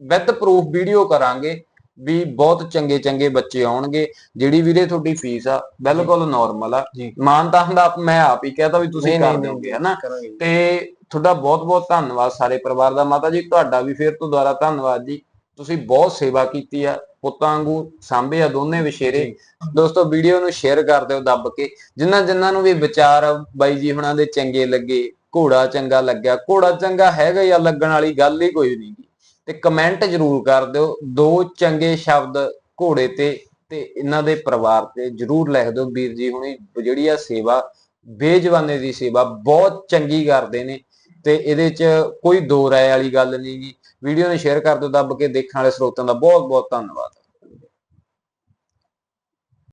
ਵਿਦ ਪ੍ਰੂਫ ਵੀਡੀਓ ਕਰਾਂਗੇ ਵੀ ਬਹੁਤ ਚੰਗੇ ਚੰਗੇ ਬੱਚੇ ਆਉਣਗੇ। ਜਿਹੜੀ ਵੀਰੇ ਤੁਹਾਡੀ ਫੀਸ ਆ ਬਿਲਕੁਲ ਨਾਰਮਲ ਆ। ਮਾਨਤਾਨ ਦਾ ਮੈਂ ਆਪ ਹੀ ਕਹਤਾ ਵੀ ਤੁਸੀਂ ਕਰ ਦਿਓਗੇ ਹਨਾ। ਤੇ ਤੁਹਾਡਾ ਬਹੁਤ ਬਹੁਤ ਧੰਨਵਾਦ ਸਾਰੇ ਪਰਿਵਾਰ ਦਾ। ਮਾਤਾ ਜੀ ਤੁਹਾਡਾ ਵੀ ਫੇਰ ਤੋਂ ਦੁਬਾਰਾ ਧੰਨਵਾਦ ਜੀ। ਤੁਸੀਂ ਬਹੁਤ ਸੇਵਾ ਕੀਤੀ ਆ। ਪੁੱਤਾਂ ਵਾਂਗੂ ਸਾਂਭੇ ਆ ਦੋਨੇ ਵਿਸ਼ੇਰੇ ਜੀ। ਦੋਸਤੋ ਵੀਡੀਓ ਨੂੰ ਸ਼ੇਅਰ ਕਰ ਦਿਓ ਦੱਬ ਕੇ। ਜਿਨ੍ਹਾਂ ਜਿਨ੍ਹਾਂ ਨੂੰ ਵੀ ਵਿਚਾਰ ਬਾਈ ਜੀ ਹੁਣਾਂ ਦੇ ਚੰਗੇ ਲੱਗੇ ਘੋੜਾ ਚੰਗਾ ਲੱਗਿਆ। ਘੋੜਾ ਚੰਗਾ ਹੈਗਾ ਜਾਂ ਲੱਗਣ ਵਾਲੀ ਗੱਲ ਹੀ ਕੋਈ ਨਹੀਂ ਤੇ ਕਮੈਂਟ ਜਰੂਰ ਕਰ ਦਿਓ। ਦੋ ਚੰਗੇ ਸ਼ਬਦ ਘੋੜੇ ਤੇ ਤੇ ਇਹਨਾਂ ਦੇ ਪਰਿਵਾਰ ਤੇ ਜਰੂਰ ਲਿਖ ਦਿਓ। ਵੀਰ ਜੀ ਹੁਣੀ ਜਿਹੜੀ ਆ ਸੇਵਾ ਬੇਜਵਾਨੇ ਦੀ ਸੇਵਾ ਬਹੁਤ ਚੰਗੀ ਕਰਦੇ ਨੇ। ਤੇ ਇਹਦੇ 'ਚ ਕੋਈ ਦੋ ਰਾਏ ਵਾਲੀ ਗੱਲ ਨਹੀਂ ਗੀ। ਵੀਡੀਓ ਨੂੰ ਸ਼ੇਅਰ ਕਰ ਦਿਓ ਦੱਬ ਕੇ। ਦੇਖਣ ਵਾਲੇ ਸਰੋਤਾਂ ਦਾ ਬਹੁਤ ਬਹੁਤ ਧੰਨਵਾਦ।